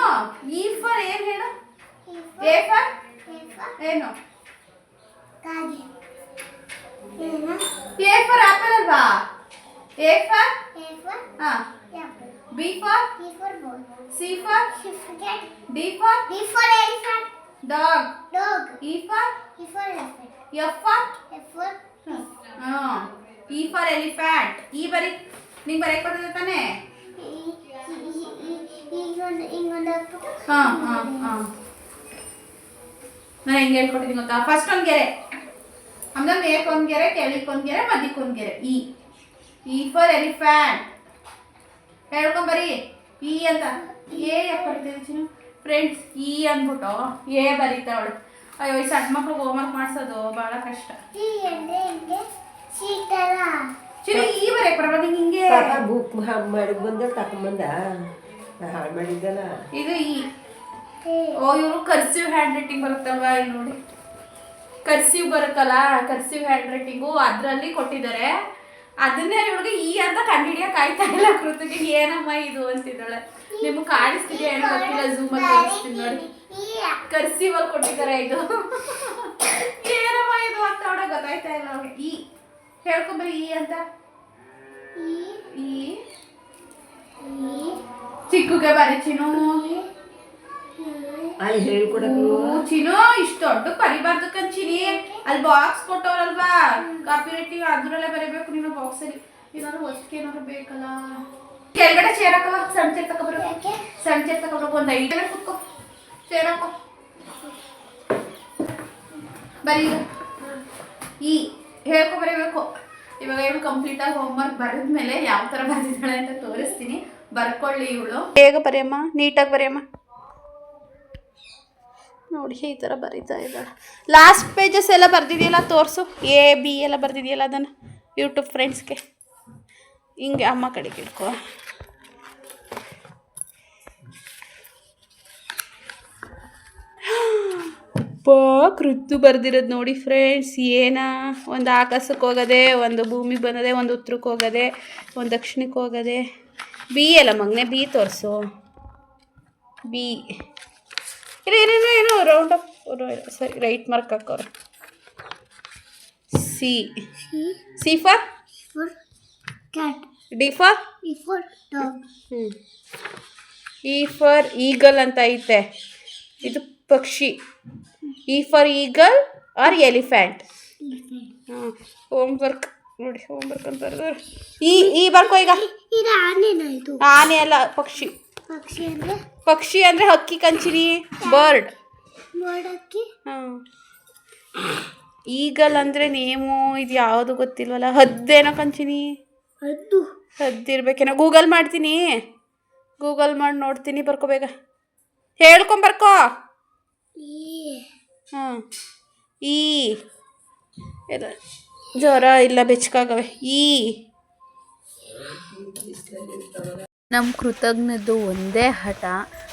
ಆಮೇಲೆ ಆಮೇಲೆ ಚಿನ್ನು ಈ ಫಾರ್ ಏನ್ ಹೇಳು ಈ A for for A for ಏನು ಕಾಗೆ. ಏನು? ಎ ಫಾರ್ ಆಪಲ್ ಅಲ್ವಾ ಎ ಫಾರ್ A for ಹಾ apple. B for B for ball. C for C for cat. D for D for elephant. Dog Dog. E for E for elephant. F for F for E for elephant ಈ ಬರೀ ನಿಂಗೆ ಬರೆಯಕ್ ಬರ್ತದೆ ತಾನೇ ಈ- ಈ- ಈ- ಈ- ಹಿಂಗೊಂದು ಹಿಂಗೊಂದು ಹಾಕ್ಬಿಟ್ಟು ಹಾ ಹಾ ಹಾ. ನಾನು ಹೆಂಗೆ ಹೇಳ್ಕೊಟ್ಟಿದ್ದೀನಿ ಗೊತ್ತಾ? ಫಸ್ಟ್ ಒಂದು ಗೆರೆ. ಆಮೇಲೆ ಮೇಕ್ ಒಂದು ಗೆರೆ ಕೆಳಕ್ಕೆ ಒಂದು ಗೆರೆ ಮಧ್ಯಕ್ಕೆ ಒಂದು ಗೆರೆ. ಇ ಇ ಫಾರ್ ಎಲಿಫ್ಯಾಂಟ್ ಹೇಳ್ಕೊಂಬರಿ. ಇ ಅಂತ. ಏ ಯಾಕೆ ಬರೀತಿದ್ದೆ ಚಿನ್ನು? ಫ್ರೆಂಡ್ಸ್ ಇ ಅಂದ್ಬಿಟ್ಟು ಎ ಬರೀತಾವಳು ಅಯ್ಯೋ ಈ ಸಣ್ಣ ಮಕ್ಳಿಗೆ ಹೋಮ್ವರ್ಕ್ ಮಾಡಿಸೋದು ಭಾಳ ಕಷ್ಟ. ಚಿನ್ನು ಈ ಬರೆ ಪರವಾಗಿ ನಿಂಗೆ. ಹಿಂಗೆ ಬುಕ್ ಮಾಡಿ ಬಂದ ತಕೊಂಬಂದ. ಇದು ಈ ಓ, ಇವರು ಕರ್ಸಿವ್ ಹ್ಯಾಂಡ್ ರೈಟಿಂಗ್ ಬರುತ್ತಲ್ವಾ ಇಲ್ಲಿ ನೋಡಿ. ಕರ್ಸಿವ್ ಬರುತ್ತಲ್ಲ ಕರ್ಸಿವ್ ಹ್ಯಾಂಡ್ ರೈಟಿಂಗು ಅದರಲ್ಲಿ ಕೊಟ್ಟಿದ್ದಾರೆ. ಅದನ್ನೇ ಇವಳಿಗೆ ಈ ಅಂತ ಕಂಡಿಡಿಯ ಆಯ್ತಾ ಇಲ್ಲ ಕೃತಿಗೆ, ಏನಮ್ಮ ಇದು ಅಂತಿದ್ದಾಳೆ. ನಿಮ್ಗೆ ಕಾಣಿಸ್ತಿದ್ಯಾ ಏನೋ ಗೊತ್ತಿಲ್ಲ ಝೂಮ್ ಅಲ್ಲಿ ತೋರಿಸ್ತೀನಿ ನೋಡಿ. ಈ ಕರ್ಸಿವ್ ಅಲ್ಲಿ ಕೊಟ್ಟಿದ್ದಾರೆ ಇದು. ಏನಮ್ಮ ಇದು ಅಂತ ಅವಳಿಗೆ ಗೊತ್ತಾಯ್ತಾ ಇಲ್ಲ ಅವಳಿಗೆ. ಈ ಹೇಳ್ಕೊಂಬ್ರಿ ಈ ಅಂತ. ಈ ಈ ಚಿಕ್ಕುಗೆ ಬರಿ ಚಿನ್ನು. ಅಲ್ಲಿ ಹೇಳ್ಕೊಡಕ್ಕೆ ಚಿನ್ನು ಇಷ್ಟು ದೊಡ್ಡ ಬರಿಬಾರ್ದು ಕಂಚಿನಿ. ಅಲ್ಲಿ ಬಾಕ್ಸ್ ಕೊಟ್ಟವ್ರಲ್ವಾ? ಕಾಪಿ ರೈಟಿಂಗ್ ಅದ್ರಲ್ಲೇ ಬರೀಬೇಕು ನೀನು ಬಾಕ್ಸ್ ಅಲ್ಲಿ. ಏನಾದ್ರು ಹೊಸ್ಕೆ ಏನಾದ್ರು ಬೇಕಲ್ಲ? ಕೆಳಗಡೆ ಚೇರ್ ಹಾಕವ ಸಣ್ಣ ಚೇರ್ ತಗೊಬರು? ಸಣ್ಣ ಚೇರ್ ತಗೊಬರು. ಒಂದು ಐದು ಜನ ಕುತ್ಕೋ. ಚೇರ್ ಹಾಕೋ. ಬರೀ ಈ ಹೇಳ್ಕೊ ಬರೀಬೇಕು. ಇವಾಗ ಏನು ಕಂಪ್ಲೀಟ್ ಆಗಿ ಬರೆದ ಮೇಲೆ ಯಾವ ಥರ ಬರೆದಿದ್ದಾಳೆ ಅಂತ ತೋರಿಸ್ತೀನಿ. ಬರ್ಕೊಳ್ಳಿ ಇವಳು. ಬೇಗ ಬರೆಯಮ್ಮ? ನೀಟಾಗಿ ಬರೆಯಮ್ಮ. ನೋಡಿ, ಈ ಥರ ಬರೀತಾ ಇದ್ದಾಳೆ. ಲಾಸ್ಟ್ ಪೇಜಸ್ ಎಲ್ಲ ಬರ್ದಿದೆಯಲ್ಲ, ತೋರಿಸು. ಎ ಬಿ ಎಲ್ಲ ಬರ್ದಿದೆಯಲ್ಲ ಅದನ್ನು ಯೂಟ್ಯೂಬ್ ಫ್ರೆಂಡ್ಸ್ಗೆ ಹಿಂಗೆ ಅಮ್ಮ ಕಡೆಗೆ ಬಾ ಕೃತ್ತು ಬರ್ದಿರೋದು ನೋಡಿ ಫ್ರೆಂಡ್ಸ್ ಏನ? ಒಂದು ಆಕಾಶಕ್ಕೆ ಹೋಗೋದೆ, ಒಂದು ಭೂಮಿಗೆ ಬಂದದೆ, ಒಂದು ಉತ್ತರಕ್ಕೆ ಹೋಗೋದೆ, ಒಂದು ದಕ್ಷಿಣಕ್ಕೆ ಹೋಗೋದೆ. ಬಿ ಅಲ್ಲ ಮಗನೆ ಬಿ ತೋರಿಸು ಬಿ ಇಲ್ಲ ಏನೇನೋ ಏನೋ ರೌಂಡ್ ಅಪ್ ಸರಿ ರೈಟ್ ಮಾರ್ಕ್ ಹಾಕೋರು C C for cat D for E for dog ಹ್ಞೂ ಇ ಫಾರ್ ಈಗಲ್ ಅಂತ ಐತೆ. ಇದು ಪಕ್ಷಿ. E for eagle R elephant ಹಾಂ ಹೋಮ್. ವರ್ಕ್ ನೋಡಿ ಈ ಈ ಬರ್ಕೋ ಈಗ. ಇದು ಆನೆನ ಇದು? ಆನೆ ಅಲ್ಲ ಪಕ್ಷಿ. ಪಕ್ಷಿ ಅಂದ್ರೆ? ಪಕ್ಷಿ ಅಂದರೆ ಹಕ್ಕಿ ಕಂಚಿನಿ ಬರ್ಡ್. ಈಗಲ್ ಅಂದ್ರೆ ನೇಮು ಇದು ಯಾವುದು ಗೊತ್ತಿಲ್ವಲ್ಲ? ಹದ್ದೇನೋ ಕಂಚಿನಿ. ಅದು ಹದ್ದಿರ್ಬೇಕೇನೋ. ಗೂಗಲ್ ಮಾಡ್ತೀನಿ. ಗೂಗಲ್ ಮಾಡಿ ನೋಡ್ತೀನಿ ಬರ್ಕೋಬೇಗ ಹೇಳ್ಕೊಂಬರ್ಕೋ ಈ ಹಾಂ. ಈ. ಎಲ್ಲ. ಜ್ವರ ಇಲ್ಲ ಬೆಚ್ಚಗಾಗವೆ. ಈ. ನಮ್ಮ ಕೃತಜ್ಞದ್ದು ಒಂದೇ ಹಠ.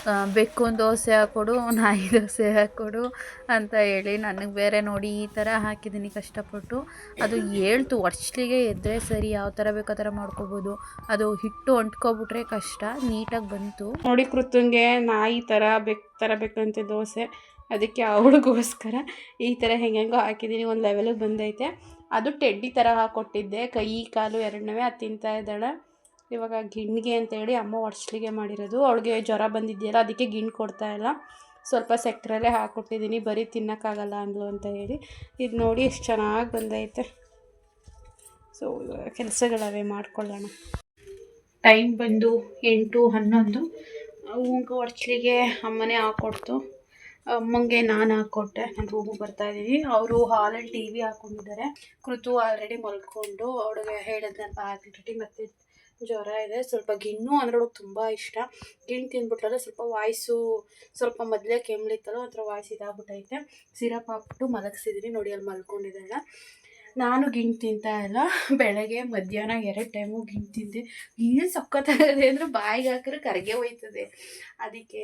ಬೆಕ್ಕು ಬೆಕ್ಕೊಂದು ದೋಸೆ ಹಾಕ್ಕೊಡು ನಾಯಿ ದೋಸೆ ಹಾಕ್ಕೊಡು ಅಂತ ಹೇಳಿ ನನಗೆ ಬೇರೆ ನೋಡಿ ಈ ಥರ ಹಾಕಿದ್ದೀನಿ ಕಷ್ಟಪಟ್ಟು. ಅದು ಹೇಳ್ತು ವರ್ಷಲಿಗೆ ಎದ್ದರೆ ಸರಿ ಯಾವ ಥರ ಬೇಕು ಆ ಥರ ಮಾಡ್ಕೋಬೋದು. ಅದು ಹಿಟ್ಟು ಅಂಟ್ಕೊಬಿಟ್ರೆ ಕಷ್ಟ ನೀಟಾಗಿ ಬಂತು. ನೋಡಿ ಕೃತಂಗೆ ನಾಯಿ ಥರ ಬೆಕ್ ಥರ ಬೇಕಂತೆ ದೋಸೆ. ಅದಕ್ಕೆ ಅವಳಿಗೋಸ್ಕರ ಈ ಥರ ಹೆಂಗೆಂಗೋ ಹಾಕಿದ್ದೀನಿ ಒಂದು ಲೆವೆಲಿಗೆ ಬಂದೈತೆ. ಅದು ಟೆಡ್ಡಿ ಥರ ಕೊಟ್ಟಿದ್ದೆ. ಕೈ, ಕಾಲು ಎರಡನೇ ಅದು ತಿಂತಾ ಇದ್ದಾಳೆ. ಇವಾಗ ಗಿಣ್ಣಿಗೆ ಅಂತೇಳಿ ಅಮ್ಮ ಒಡ್ಸ್ಲಿಗೆ ಮಾಡಿರೋದು. ಅವಳಿಗೆ ಜ್ವರ ಬಂದಿದೆಯಲ್ಲ, ಅದಕ್ಕೆ ಗಿಣ್ಣು ಕೊಡ್ತಾ ಇಲ್ಲ. ಸ್ವಲ್ಪ ಸಕ್ಕರೆಲ್ಲೇ ಹಾಕ್ಕೊಟ್ಟಿದ್ದೀನಿ ಬರೀ ತಿನ್ನೋಕ್ಕಾಗಲ್ಲ ಅಂದ್ಲು ಅಂತ ಹೇಳಿ. ಇದು ನೋಡಿ ಎಷ್ಟು ಚೆನ್ನಾಗಿ ಬಂದೈತೆ. ಸೊ ಕೆಲಸಗಳವೇ ಕೆಲಸಗಳವೆ ಮಾಡ್ಕೊಳ್ಳೋಣ. ಟೈಮ್ ಬಂದು ಎಂಟು ಹನ್ನೊಂದು. ಹೂಂಕ ಒಡ್ಸ್ಲಿಗೆ ಅಮ್ಮನೇ ಹಾಕ್ಕೊಡ್ತು ಅಮ್ಮಂಗೆ ನಾನು ಹಾಕ್ಕೊಟ್ಟೆ ನಾನು ರೂಮಿಗೆ ಬರ್ತಾ ಇದ್ದೀನಿ ಅವರು ಹಾಲಲ್ಲಿ ಟಿ ವಿ ಹಾಕೊಂಡಿದ್ದಾರೆ. ಕೃತು ಆಲ್ರೆಡಿ ಮಲ್ಕೊಂಡು ಅವಳಿಗೆ ಹೇಳಿದ್ನಪ್ಪ ಆಲ್ರೆಡಿ ಮತ್ತೆ ಜ್ವರ ಇದೆ. ಸ್ವಲ್ಪ ಗಿಣ್ಣು ಅಂದ್ರೆ ಅವಳಿಗೆ ತುಂಬ ಇಷ್ಟ. ಗಿಣ್ಣು ತಿಂದ್ಬಿಟ್ರೆ ಸ್ವಲ್ಪ ವಾಯ್ಸು, ಸ್ವಲ್ಪ ಮೊದಲೇ ಕೆಮ್ಲಿತ್ತಲ್ಲ ಒಂಥರ ವಾಯ್ಸ್ ಇದಾಗ್ಬಿಟ್ಟೈತೆ. ಸಿರಪ್ ಹಾಕ್ಬಿಟ್ಟು ಮಲಗಿಸಿದ್ದೀನಿ ನೋಡಿ, ಅಲ್ಲಿ ಮಲ್ಕೊಂಡಿದ್ದಾಳೆ. ನಾನು ಗಿಣ್ಣು ತಿಂತಾ ಇಲ್ಲ. ಬೆಳಗ್ಗೆ ಮಧ್ಯಾಹ್ನ ಎರಡು ಟೈಮು ಗಿಣ್ಣು ತಿಂದೆ. ಗಿಣ್ಣು ಸೊಕ್ಕತ್ತಾಗದೆ ಅಂದರೆ ಬಾಯಿಗೆ ಹಾಕಿದ್ರೆ ಕರಗೆ ಹೋಯ್ತದೆ. ಅದಕ್ಕೆ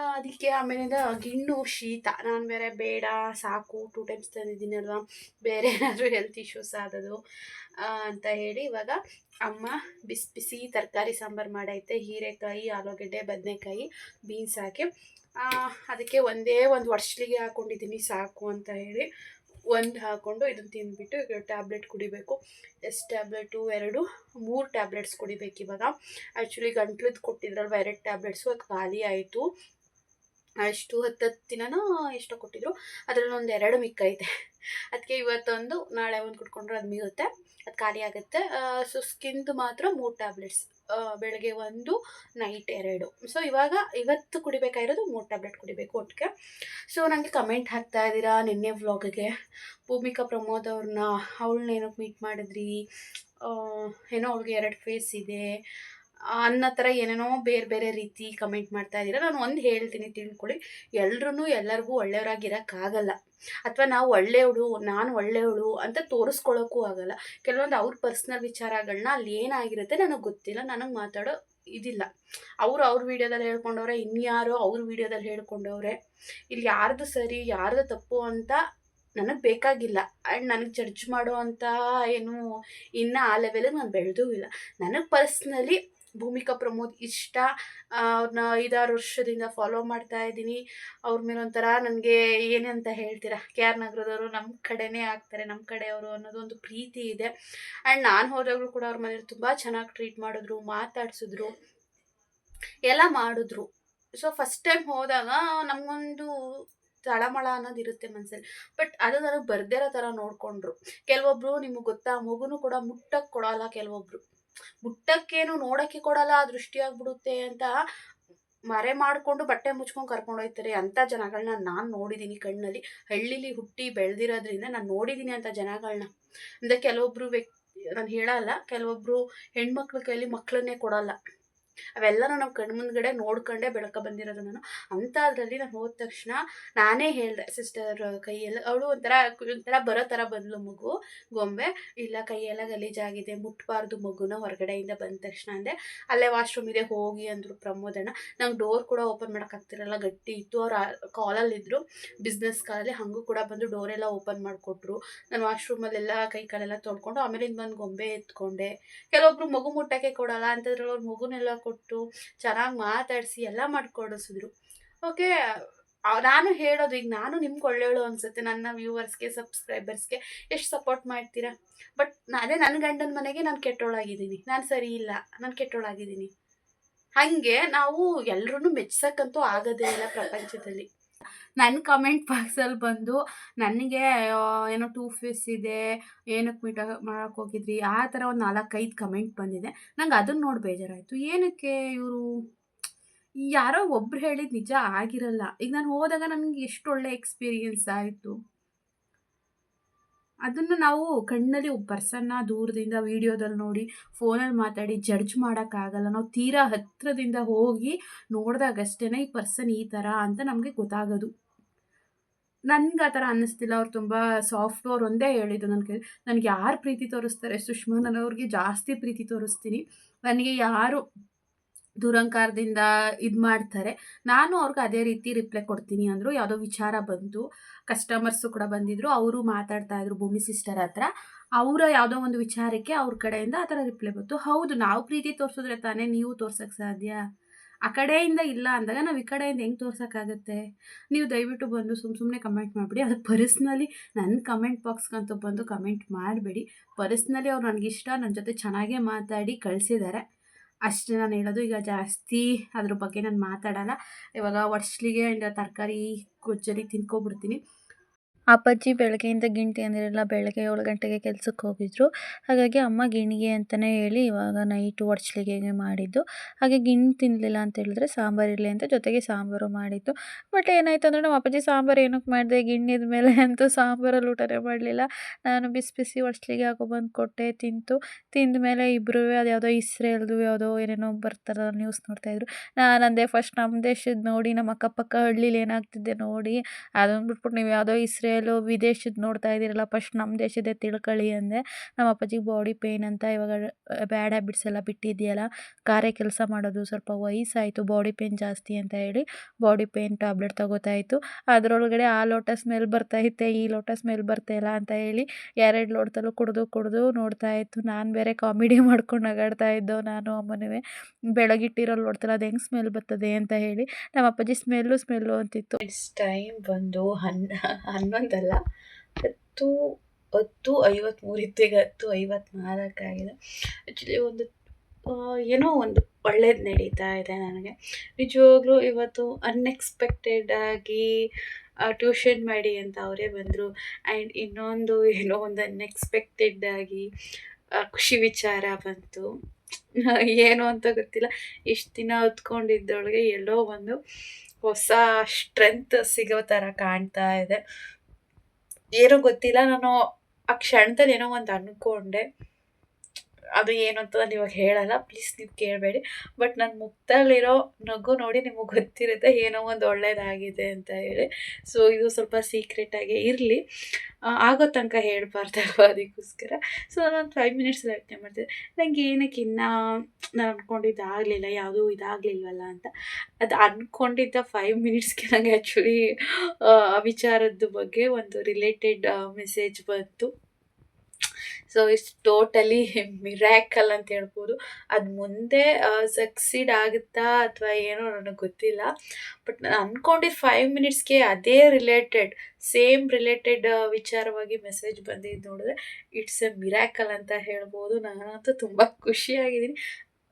ಅದಕ್ಕೆ ಆಮೇಲಿಂದ ಗಿಣ್ಣು ಶೀತ. ನಾನು ಬೇರೆ ಬೇಡ, ಸಾಕು ಟೂ ಟೈಮ್ಸ್ ತಂದಿದ್ದೀನಲ್ವ? ಬೇರೆ ಏನಾದರೂ ಹೆಲ್ತ್ ಇಶ್ಯೂಸ್ ಆದದು ಅಂತ ಹೇಳಿ ಇವಾಗ ಅಮ್ಮ ಬಿಸಿ ಬಿಸಿ ತರಕಾರಿ ಸಾಂಬಾರು ಮಾಡೈತೆ. ಹೀರೆಕಾಯಿ, ಆಲೂಗಡ್ಡೆ, ಬದನೆಕಾಯಿ ಬೀನ್ಸ್ ಹಾಕಿ. ಅದಕ್ಕೆ ಒಂದೇ ಒಂದು ವರ್ಷಲಿಗೆ ಹಾಕ್ಕೊಂಡಿದ್ದೀನಿ ಸಾಕು ಅಂತ ಹೇಳಿ ಒಂದು ಹಾಕ್ಕೊಂಡು ಇದನ್ನು ತಿಂದ್ಬಿಟ್ಟು ಈಗ ಟ್ಯಾಬ್ಲೆಟ್ ಕುಡಿಬೇಕು. ಎಷ್ಟು ಟ್ಯಾಬ್ಲೆಟು ಎರಡು, ಮೂರು ಟ್ಯಾಬ್ಲೆಟ್ಸ್ ಕುಡಿಬೇಕು ಇವಾಗ ಆ್ಯಕ್ಚುಲಿ ಗಂಟ್ಲದ್ದು ಕೊಟ್ಟಿದ್ರಲ್ವ ಎರಡು ಟ್ಯಾಬ್ಲೆಟ್ಸು ಅದು ಖಾಲಿ ಆಯಿತು. ಅಷ್ಟು ಹತ್ತತ್ತು ದಿನನೋ ಎಷ್ಟೋ ಕೊಟ್ಟಿದ್ರು. ಅದರಲ್ಲಿ ಒಂದು ಎರಡು ಮಿಕ್ಕೈತೆ. ಅದಕ್ಕೆ ಇವತ್ತೊಂದು, ನಾಳೆ ಒಂದು ಕುಟ್ಕೊಂಡ್ರೆ ಅದು ಮೀಗುತ್ತೆ. ಅದು ಖಾಲಿ ಆಗುತ್ತೆ. ಸೊ ಸ್ಕಿನ್ದು ಮಾತ್ರ ಮೂರು ಟ್ಯಾಬ್ಲೆಟ್ಸ್. ಬೆಳಗ್ಗೆ ಒಂದು, ನೈಟ್ ಎರಡು. ಸೊ ಇವಾಗ ಇವತ್ತು ಕುಡಿಬೇಕಾಗಿರೋದು ಮೂರು ಟ್ಯಾಬ್ಲೆಟ್ ಕುಡಿಬೇಕು ಒಟ್ಟಿಗೆ ಸೊ ನನಗೆ ಕಮೆಂಟ್ ಹಾಕ್ತಾ ಇದ್ದೀರಾ ನಿನ್ನೆ ವ್ಲಾಗ್ಗೆ. ಭೂಮಿಕಾ ಪ್ರಮೋದ್ ಅವ್ರನ್ನ ಅವಳನ್ನ ಏನಕ್ಕೆ ಮೀಟ್ ಮಾಡಿದ್ರಿ. ಏನೋ ಅವ್ಳಿಗೆ ಎರಡು ಫೇಸ್ ಇದೆ. ಅನ್ನೋ ಥರ ಏನೇನೋ ಬೇರೆ ಬೇರೆ ರೀತಿ ಕಮೆಂಟ್ ಮಾಡ್ತಾ ಇದ್ದೀರಾ. ನಾನು ಒಂದು ಹೇಳ್ತೀನಿ, ತಿಳ್ಕೊಳ್ಳಿ. ಎಲ್ರೂ ಎಲ್ಲರಿಗೂ ಒಳ್ಳೆಯವರಾಗಿರೋಕ್ಕಾಗಲ್ಲ. ಅಥವಾ ನಾವು ಒಳ್ಳೆಯವಳು ನಾನು ಒಳ್ಳೆಯವಳು ಅಂತ ತೋರಿಸ್ಕೊಳ್ಳೋಕ್ಕೂ ಆಗಲ್ಲ. ಕೆಲವೊಂದು ಅವ್ರ ಪರ್ಸ್ನಲ್ ವಿಚಾರಗಳನ್ನ ಅಲ್ಲಿ ಏನಾಗಿರುತ್ತೆ ನನಗೆ ಗೊತ್ತಿಲ್ಲ. ನನಗೆ ಮಾತಾಡೋ ಇದಿಲ್ಲ. ಅವರು ಅವ್ರ ವೀಡಿಯೋದಲ್ಲಿ ಹೇಳ್ಕೊಂಡವ್ರೆ, ಇನ್ಯಾರೋ ಅವ್ರ ವೀಡಿಯೋದಲ್ಲಿ ಹೇಳ್ಕೊಂಡವ್ರೆ. ಇಲ್ಲಿ ಯಾರ್ದು ಸರಿ, ಯಾರ್ದು ತಪ್ಪು ಅಂತ ನನಗೆ ಬೇಕಾಗಿಲ್ಲ. ಆ್ಯಂಡ್ ನನಗೆ ಜಡ್ಜ್ ಮಾಡೋ ಅಂತ ಏನು ಇನ್ನು ಆ ಲೆವೆಲಿಗೆ ನಾನು ಬೆಳೆದೂ ಇಲ್ಲ. ನನಗೆ ಪರ್ಸ್ನಲಿ ಭೂಮಿಕಾ ಪ್ರಮೋದ್ ಇಷ್ಟ. ಅವ್ರನ್ನ ಐದಾರು ವರ್ಷದಿಂದ ಫಾಲೋ ಮಾಡ್ತಾ ಇದ್ದೀನಿ. ಅವ್ರ ಮೇಲೆ ಒಂಥರ ನನಗೆ ಏನಂತ ಹೇಳ್ತೀರಾ? ಕೆ ಆರ್ ನಗರದವರು ನಮ್ಮ ಕಡೆನೇ ಆಗ್ತಾರೆ ನಮ್ಮ ಕಡೆಯವರು ಅನ್ನೋದು ಒಂದು ಪ್ರೀತಿ ಇದೆ. ಆ್ಯಂಡ್ ನಾನು ಹೋದಾಗಲೂ ಕೂಡ ಅವ್ರ ಮನೇಲಿ ತುಂಬ ಚೆನ್ನಾಗಿ ಟ್ರೀಟ್ ಮಾಡಿದ್ರು, ಮಾತಾಡಿಸಿದ್ರು, ಎಲ್ಲ ಮಾಡಿದ್ರು. ಸೊ ಫಸ್ಟ್ ಟೈಮ್ ಹೋದಾಗ ನಮಗೊಂದು ತಳಮಳ ಅನ್ನೋದು ಇರುತ್ತೆ ಮನಸ್ಸಲ್ಲಿ ಬಟ್ ಅದು ನನಗೆ ಬರ್ದಿರೋ ಥರ ನೋಡಿಕೊಂಡ್ರು. ಕೆಲವೊಬ್ರು ನಿಮಗೆ ಗೊತ್ತಾ, ಮಗುನೂ ಕೂಡ ಮುಟ್ಟಕ್ಕೆ ಕೊಡೋಲ್ಲ ಕೆಲವೊಬ್ರು. ಮುಟ್ಟಕ್ಕೇನು ನೋಡೋಕ್ಕೆ ಕೊಡಲ್ಲ, ದೃಷ್ಟಿ ದೃಷ್ಟಿಯಾಗ್ಬಿಡುತ್ತೆ ಅಂತ ಮರೆ ಮಾಡಿಕೊಂಡು ಬಟ್ಟೆ ಮುಚ್ಕೊಂಡು ಕರ್ಕೊಂಡು ಹೋಗ್ತಾರೆ ಅಂಥ ಜನಗಳನ್ನ ನಾನು ನೋಡಿದ್ದೀನಿ ಕಣ್ಣಲ್ಲಿ. ಹಳ್ಳಿಲಿ ಹುಟ್ಟಿ ಬೆಳೆದಿರೋದ್ರಿಂದ ನಾನು ನೋಡಿದ್ದೀನಿ ಅಂಥ ಜನಗಳನ್ನ ಅಂದರೆ ಕೆಲವೊಬ್ರು ವ್ಯಕ್ತಿ, ನಾನು ಹೇಳಲ್ಲ, ಕೆಲವೊಬ್ರು ಹೆಣ್ಮಕ್ಳ ಕೈಲಿ ಮಕ್ಕಳನ್ನೇ ಕೊಡಲ್ಲ. ಅವೆಲ್ಲನೂ ನಮ್ಮ ಕಣ್ಣು ಮುಂದ್ಗಡೆ ನೋಡ್ಕೊಂಡೇ ಬೆಳಕ ಬಂದಿರೋದು ನಾನು. ಅಂಥದ್ರಲ್ಲಿ ನಾನು ಹೋದ ತಕ್ಷಣ ನಾನೇ ಹೇಳಿದೆ ಸಿಸ್ಟರ್ ಕೈಯೆಲ್ಲ, ಅವಳು ಒಂಥರ ಒಂಥರ ಬರೋ ಥರ ಬಂದ್ಲು ಮಗು, ಗೊಂಬೆ. ಇಲ್ಲ, ಕೈಯೆಲ್ಲ ಗಲೀಜಾಗಿದೆ ಮುಟ್ಬಾರ್ದು ಮಗುನ ಹೊರಗಡೆಯಿಂದ ಬಂದ ತಕ್ಷಣ ಅಂದೆ. ಅಲ್ಲೇ ವಾಶ್ರೂಮ್ ಇದೆ, ಹೋಗಿ, ಅಂದರು ಪ್ರಮೋದಣ್ಣ ನಂಗೆ ಡೋರ್ ಕೂಡ ಓಪನ್ ಮಾಡೋಕ್ಕಾಗ್ತಿರಲ್ಲ ಗಟ್ಟಿ ಇತ್ತು. ಅವ್ರು ಕಾಲಲ್ಲಿದ್ದರು ಬಿಸ್ನೆಸ್ ಕಾಲಲ್ಲಿ ಹಂಗೂ ಕೂಡ ಬಂದು ಡೋರ್ ಎಲ್ಲ ಓಪನ್ ಮಾಡಿಕೊಟ್ರು. ನಾನು ವಾಶ್ರೂಮಲ್ಲೆಲ್ಲ ಕೈ ಕಾಲೆಲ್ಲ ತೊಳ್ಕೊಂಡು ಆಮೇಲೆ ಬಂದು ಗೊಂಬೆ ಎತ್ಕೊಂಡೆ. ಕೆಲವೊಬ್ರು ಮಗು ಮುಟ್ಟಕ್ಕೆ ಕೊಡಲ್ಲ, ಅಂಥದ್ರಲ್ಲಿ ಅವ್ರ ಮಗುನೆಲ್ಲ ಕೊಟ್ಟು ಚೆನ್ನಾಗಿ ಮಾತಾಡಿಸಿ ಎಲ್ಲ ಮಾಡಿಕೊಡಿಸಿದ್ರು. ಓಕೆ ನಾನು ಹೇಳೋದು ಈಗ ನಾನು ನಿಮ್ಗೆ ಒಳ್ಳೆಯವಳು ಅನಿಸುತ್ತೆ ನನ್ನ ವ್ಯೂವರ್ಸ್ಗೆ ಸಬ್ಸ್ಕ್ರೈಬರ್ಸ್ಗೆ ಎಷ್ಟು ಸಪೋರ್ಟ್ ಮಾಡ್ತೀರಾ? ಬಟ್ ಅದೇ ನನ್ನ ಗಂಡನ ಮನೆಗೆ ನಾನು ಕೆಟ್ಟೋಳಾಗಿದ್ದೀನಿ. ನಾನು ಸರಿ ಇಲ್ಲ, ನಾನು ಕೆಟ್ಟೋಳಾಗಿದ್ದೀನಿ. ಹಾಗೆ ನಾವು ಎಲ್ಲರೂ ಮೆಚ್ಸಕ್ಕಂತೂ ಆಗೋದೇ ಇಲ್ಲ ಪ್ರಪಂಚದಲ್ಲಿ. ನನ್ನ ಕಮೆಂಟ್ ಬಾಕ್ಸಲ್ಲಿ ಬಂದು, ನನಗೆ ಏನೋ ಟೂ ಫೇಸ್ ಇದೆ ಏನಕ್ಕೆ ಮೀಟ ಮಾಡೋಕೆ ಹೋಗಿದ್ರಿ? ಆ ಥರ ಒಂದು ನಾಲ್ಕೈದು ಕಮೆಂಟ್ ಬಂದಿದೆ. ನಂಗೆ ಅದನ್ನು ನೋಡಿ ಬೇಜಾರಾಯಿತು. ಏನಕ್ಕೆ ಇವರು? ಯಾರೋ ಒಬ್ರು ಹೇಳಿದ ನಿಜ ಆಗಿರಲ್ಲ. ಈಗ ನಾನು ಹೋದಾಗ ನನಗೆ ಎಷ್ಟು ಒಳ್ಳೆ ಎಕ್ಸ್ಪೀರಿಯನ್ಸ್ ಆಯಿತು. ಅದನ್ನು ನಾವು ಕಣ್ಣಲ್ಲಿ ಒಬ್ಬ ಪರ್ಸನ್ನ ದೂರದಿಂದ ವೀಡಿಯೋದಲ್ಲಿ ನೋಡಿ, ಫೋನಲ್ಲಿ ಮಾತಾಡಿ, ಜಡ್ಜ್ ಮಾಡೋಕ್ಕಾಗಲ್ಲ. ನಾವು ತೀರಾ ಹತ್ತಿರದಿಂದ ಹೋಗಿ ನೋಡಿದಾಗಷ್ಟೇ ಈ ಪರ್ಸನ್ ಈ ಥರ ಅಂತ ನಮಗೆ ಗೊತ್ತಾಗೋದು. ನನ್ಗೆ ಆ ಥರ ಅನ್ನಿಸ್ತಿಲ್ಲ. ಅವ್ರು ತುಂಬ ಸಾಫ್ಟ್ ಅವ್ರು ಒಂದೇ ಹೇಳಿದ್ದು ನನಗೆ ನನಗೆ ಯಾರು ಪ್ರೀತಿ ತೋರಿಸ್ತಾರೆ? ಸುಷ್ಮಾ ಅವ್ರಿಗೆ ಜಾಸ್ತಿ ಪ್ರೀತಿ ತೋರಿಸ್ತೀನಿ. ನನಗೆ ಯಾರು ದುರಂಕಾರದಿಂದ ಇದು ಮಾಡ್ತಾರೆ. ನಾನು ಅವ್ರಿಗೆ ಅದೇ ರೀತಿ ರಿಪ್ಲೈ ಕೊಡ್ತೀನಿ ಅಂದರು, ಯಾವುದೋ ವಿಚಾರ ಬಂತು ಕಸ್ಟಮರ್ಸು ಕೂಡ ಬಂದಿದ್ದರು ಅವರು ಮಾತಾಡ್ತಾ ಇದ್ರು ಭೂಮಿ ಸಿಸ್ಟರ್ ಹತ್ರ, ಅವರ ಯಾವುದೋ ಒಂದು ವಿಚಾರಕ್ಕೆ ಅವ್ರ ಕಡೆಯಿಂದ ಆ ಥರ ರಿಪ್ಲೈ ಬಂತು. ಹೌದು, ನಾವು ಪ್ರೀತಿ ತೋರಿಸಿದ್ರೆ ತಾನೇ ನೀವು ತೋರ್ಸೋಕ್ಕೆ ಸಾಧ್ಯ. ಆ ಕಡೆಯಿಂದ ಇಲ್ಲ ಅಂದಾಗ ನಾವು ಈ ಕಡೆಯಿಂದ ಹೆಂಗೆ ತೋರ್ಸೋಕ್ಕಾಗತ್ತೆ ನೀವು ದಯವಿಟ್ಟು ಬಂದು ಸುಮ್ಮ ಸುಮ್ಮನೆ ಕಮೆಂಟ್ ಮಾಡಿಬಿಡಿ. ಅದು ಪರ್ಸ್ನಲಿ ನನ್ನ ಕಮೆಂಟ್ ಬಾಕ್ಸ್ಗಂತೂ ಬಂದು ಕಮೆಂಟ್ ಮಾಡಬೇಡಿ. ಪರ್ಸ್ನಲಿ ಅವ್ರು ನನಗಿಷ್ಟ ನನ್ನ ಜೊತೆ ಚೆನ್ನಾಗೇ ಮಾತಾಡಿ ಕಳಿಸಿದ್ದಾರೆ ಅಷ್ಟೇ ನಾನು ಹೇಳೋದು ಈಗ ಜಾಸ್ತಿ ಅದ್ರ ಬಗ್ಗೆ ನಾನು ಮಾತಾಡಲ್ಲ. ಇವಾಗ ವರ್ಷಲಿಗೆ ತರಕಾರಿ ಗೊಜ್ಜಲ್ಲಿ ತಿನ್ಕೊಬಿಡ್ತೀನಿ. ಅಪ್ಪಾಜಿ ಬೆಳಗ್ಗೆಯಿಂದ ಗಿಂಡಿ ಅಂದಿರಲ್ಲ ಬೆಳಗ್ಗೆ ಏಳು ಗಂಟೆಗೆ ಕೆಲ್ಸಕ್ಕೆ ಹೋಗಿದ್ರು. ಹಾಗಾಗಿ ಅಮ್ಮ ಗಿಣಿಗೆ ಅಂತಲೇ ಹೇಳಿ ಇವಾಗ ನೈಟು ಒಡ್ಸ್ಲಿಗೆ ಮಾಡಿದ್ದು. ಹಾಗೆ ಗಿಣ್ಣು ತಿನ್ನಲಿಲ್ಲ ಅಂತ ಹೇಳಿದ್ರೆ ಸಾಂಬಾರು ಇರಲಿ ಅಂತ ಜೊತೆಗೆ ಸಾಂಬಾರು ಮಾಡಿದ್ದು. ಬಟ್ ಏನಾಯಿತು ಅಂದರೆ ನಮ್ಮ ಅಪ್ಪಾಜಿ ಸಾಂಬಾರು ಏನಕ್ಕೆ ಮಾಡಿದೆ? ಗಿಣ್ಣಿದ ಮೇಲೆ ಅಂತೂ ಸಾಂಬಾರಲ್ಲಿ ಊಟನೇ ಮಾಡಲಿಲ್ಲ. ನಾನು ಬಿಸಿ ಬಿಸಿ ಒಡ್ಸ್ಲಿಗೆ ಹಾಕೊಬಂದು ಕೊಟ್ಟೆ, ತಿಂತು. ತಿಂದ ಮೇಲೆ ಇಬ್ಬರೂ ಅದು ಯಾವುದೋ ಇಸ್ರೇಲ್ದು ಯಾವುದೋ ಏನೇನೋ ಬರ್ತಾರ ನ್ಯೂಸ್ ನೋಡ್ತಾಯಿದ್ರು ನಾನು ಅಂದೆ ಫಸ್ಟ್ ನಮ್ಮ ದೇಶದ ನೋಡಿ, ನಮ್ಮ ಅಕ್ಕಪಕ್ಕ ಹಳ್ಳಿಲಿ ಏನಾಗ್ತಿದೆ ನೋಡಿ ಅದನ್ನು ಬಿಟ್ಬಿಟ್ಟು ನೀವು ಯಾವುದೋ ಇಸ್ರೇಲು ವಿದೇಶದ ನೋಡ್ತಾ ಇದ್ದೀರಲ್ಲ, ಫಸ್ಟ್ ನಮ್ಮ ದೇಶದ್ದೇ ತಿಳ್ಕೊಳ್ಳಿ ಅಂದೆ. ನಮ್ಮ ಅಪ್ಪಾಜಿಗೆ ಬಾಡಿ ಪೇಯ್ನ್ ಅಂತ ಇವಾಗ ಬ್ಯಾಡ್ ಹ್ಯಾಬಿಟ್ಸ್ ಎಲ್ಲ ಬಿಟ್ಟಿದೆಯಲ್ಲ ಕಾರ್ಯ ಕೆಲಸ ಮಾಡೋದು ಸ್ವಲ್ಪ ವಯಸ್ಸಾಯಿತು ಬಾಡಿ ಪೇಯ್ನ್ ಜಾಸ್ತಿ ಅಂತ ಹೇಳಿ ಬಾಡಿ ಪೇಯ್ನ್ ಟ್ಯಾಬ್ಲೆಟ್ ತಗೋತಾ ಇತ್ತು. ಅದರೊಳಗಡೆ ಆ ಲೋಟ ಸ್ಮೆಲ್ ಬರ್ತಾಯಿತ್ತೆ ಈ ಲೋಟ ಸ್ಮೆಲ್ ಬರ್ತಾಯಿಲ್ಲ ಅಂತ ಹೇಳಿ ಎರಡು ಲೋಟದಲ್ಲೂ ಕುಡಿದು ಕುಡಿದು ನೋಡ್ತಾ ಇತ್ತು. ನಾನು ಬೇರೆ ಕಾಮಿಡಿ ಮಾಡ್ಕೊಂಡು ನಗಾಡ್ತಾ ಇದ್ದೋ ನಾನು ಅಮ್ಮನೇ ಬೆಳಗಿಟ್ಟಿರೋ ಲೋಟದಲ್ಲಿ ಅದು ಹೆಂಗೆ ಸ್ಮೆಲ್ ಬರ್ತದೆ ಅಂತ ಹೇಳಿ ನಮ್ಮ ಅಪ್ಪಾಜಿ ಸ್ಮೆಲ್ಲು ಸ್ಮೆಲ್ಲು ಅಂತಿತ್ತು. ಇಸ್ ಟೈಮ್ ಬಂದು ಹನ್ನ ಹನ್ನೊಂದಲ್ಲ ಹತ್ತು ಹತ್ತು ಐವತ್ತ್ಮೂರು ಇತ್ತು, ಈಗ ಹತ್ತು ಐವತ್ತ್ನಾಲ್ಕಾಗಿದೆ ಆ್ಯಕ್ಚುಲಿ ಒಂದು ಏನೋ ಒಂದು ಒಳ್ಳೇದು ನಡೀತಾ ಇದೆ ನನಗೆ. ನಿಜವಾಗ್ಲೂ ಇವತ್ತು ಅನ್ಎಕ್ಸ್ಪೆಕ್ಟೆಡ್ ಆಗಿ ಟ್ಯೂಷನ್ ಮಾಡಿ ಅಂತ ಅವರೇ ಬಂದರು. ಆ್ಯಂಡ್ ಇನ್ನೊಂದು ಏನೋ ಒಂದು ಅನ್ಎಕ್ಸ್ಪೆಕ್ಟೆಡ್ ಆಗಿ ಖುಷಿ ವಿಚಾರ ಬಂತು. ಏನು ಅಂತ ಗೊತ್ತಿಲ್ಲ. ಇಷ್ಟು ದಿನ ಹೊತ್ಕೊಂಡಿದ್ದೊಳಗೆ ಎಲ್ಲೋ ಒಂದು ಹೊಸ ಸ್ಟ್ರೆಂತ್ ಸಿಗೋ ಥರ ಕಾಣ್ತಾ ಇದೆ. ಏನೋ ಗೊತ್ತಿಲ್ಲ. ನಾನು ಆ ಕ್ಷಣದಲ್ಲಿ ಏನೋ ಒಂದು ಅಂದ್ಕೊಂಡೆ. ಅದು ಏನು ಅಂತ ನಾನು ಇವಾಗ ಹೇಳಲ್ಲ ಪ್ಲೀಸ್ ನೀವು ಕೇಳಬೇಡಿ. ಬಟ್ ನನ್ನ ಮುಖದಲ್ಲಿರೋ ನಗು ನೋಡಿ ನಿಮಗೆ ಗೊತ್ತಿರುತ್ತೆ ಏನೋ ಒಂದು ಒಳ್ಳೇದಾಗಿದೆ ಅಂತ ಹೇಳಿ. ಸೊ ಇದು ಸ್ವಲ್ಪ ಸೀಕ್ರೆಟಾಗಿ ಇರಲಿ. ಆಗೋ ತನಕ ಹೇಳಬಾರ್ದಲ್ವ ಅದಕ್ಕೋಸ್ಕರ. ಸೊ ನಾನು ಫೈವ್ ಮಿನಿಟ್ಸ್ ಯೋಚನೆ ಮಾಡ್ತಿದ್ದೆ. ನನಗೆ ಏನಕ್ಕೆ ಇನ್ನೂ ನಾನು ಅಂದ್ಕೊಂಡಿದ್ದು ಆಗಲಿಲ್ಲ ಯಾವುದೂ ಇದಾಗಲಿಲ್ವಲ್ಲ ಅಂತ. ಅದು ಅಂದ್ಕೊಂಡಿದ್ದ ಫೈವ್ ಮಿನಿಟ್ಸ್ಗೆ ನನಗೆ ಆ್ಯಕ್ಚುಲಿ ವಿಚಾರದ ಬಗ್ಗೆ ಒಂದು ರಿಲೇಟೆಡ್ ಮೆಸೇಜ್ ಬಂತು. ಸೊ ಇಟ್ಸ್ ಟೋಟಲಿ ಮಿರಾಕಲ್ ಅಂತ ಹೇಳ್ಬೋದು. ಅದು ಮುಂದೆ ಸಕ್ಸೀಡ್ ಆಗುತ್ತಾ ಅಥವಾ ಏನೋ ನನಗೆ ಗೊತ್ತಿಲ್ಲ. ಬಟ್ ನಾನು ಅಂದ್ಕೊಂಡಿದ್ದು ಫೈವ್ ಮಿನಿಟ್ಸ್ಗೆ ಅದೇ ರಿಲೇಟೆಡ್ ಸೇಮ್ ರಿಲೇಟೆಡ್ ವಿಚಾರವಾಗಿ ಮೆಸೇಜ್ ಬಂದಿದ್ದು ನೋಡಿದ್ರೆ ಇಟ್ಸ್ ಎ ಮಿರಾಕಲ್ ಅಂತ ಹೇಳ್ಬೋದು. ನಾನಂತೂ ತುಂಬ ಖುಷಿಯಾಗಿದ್ದೀನಿ.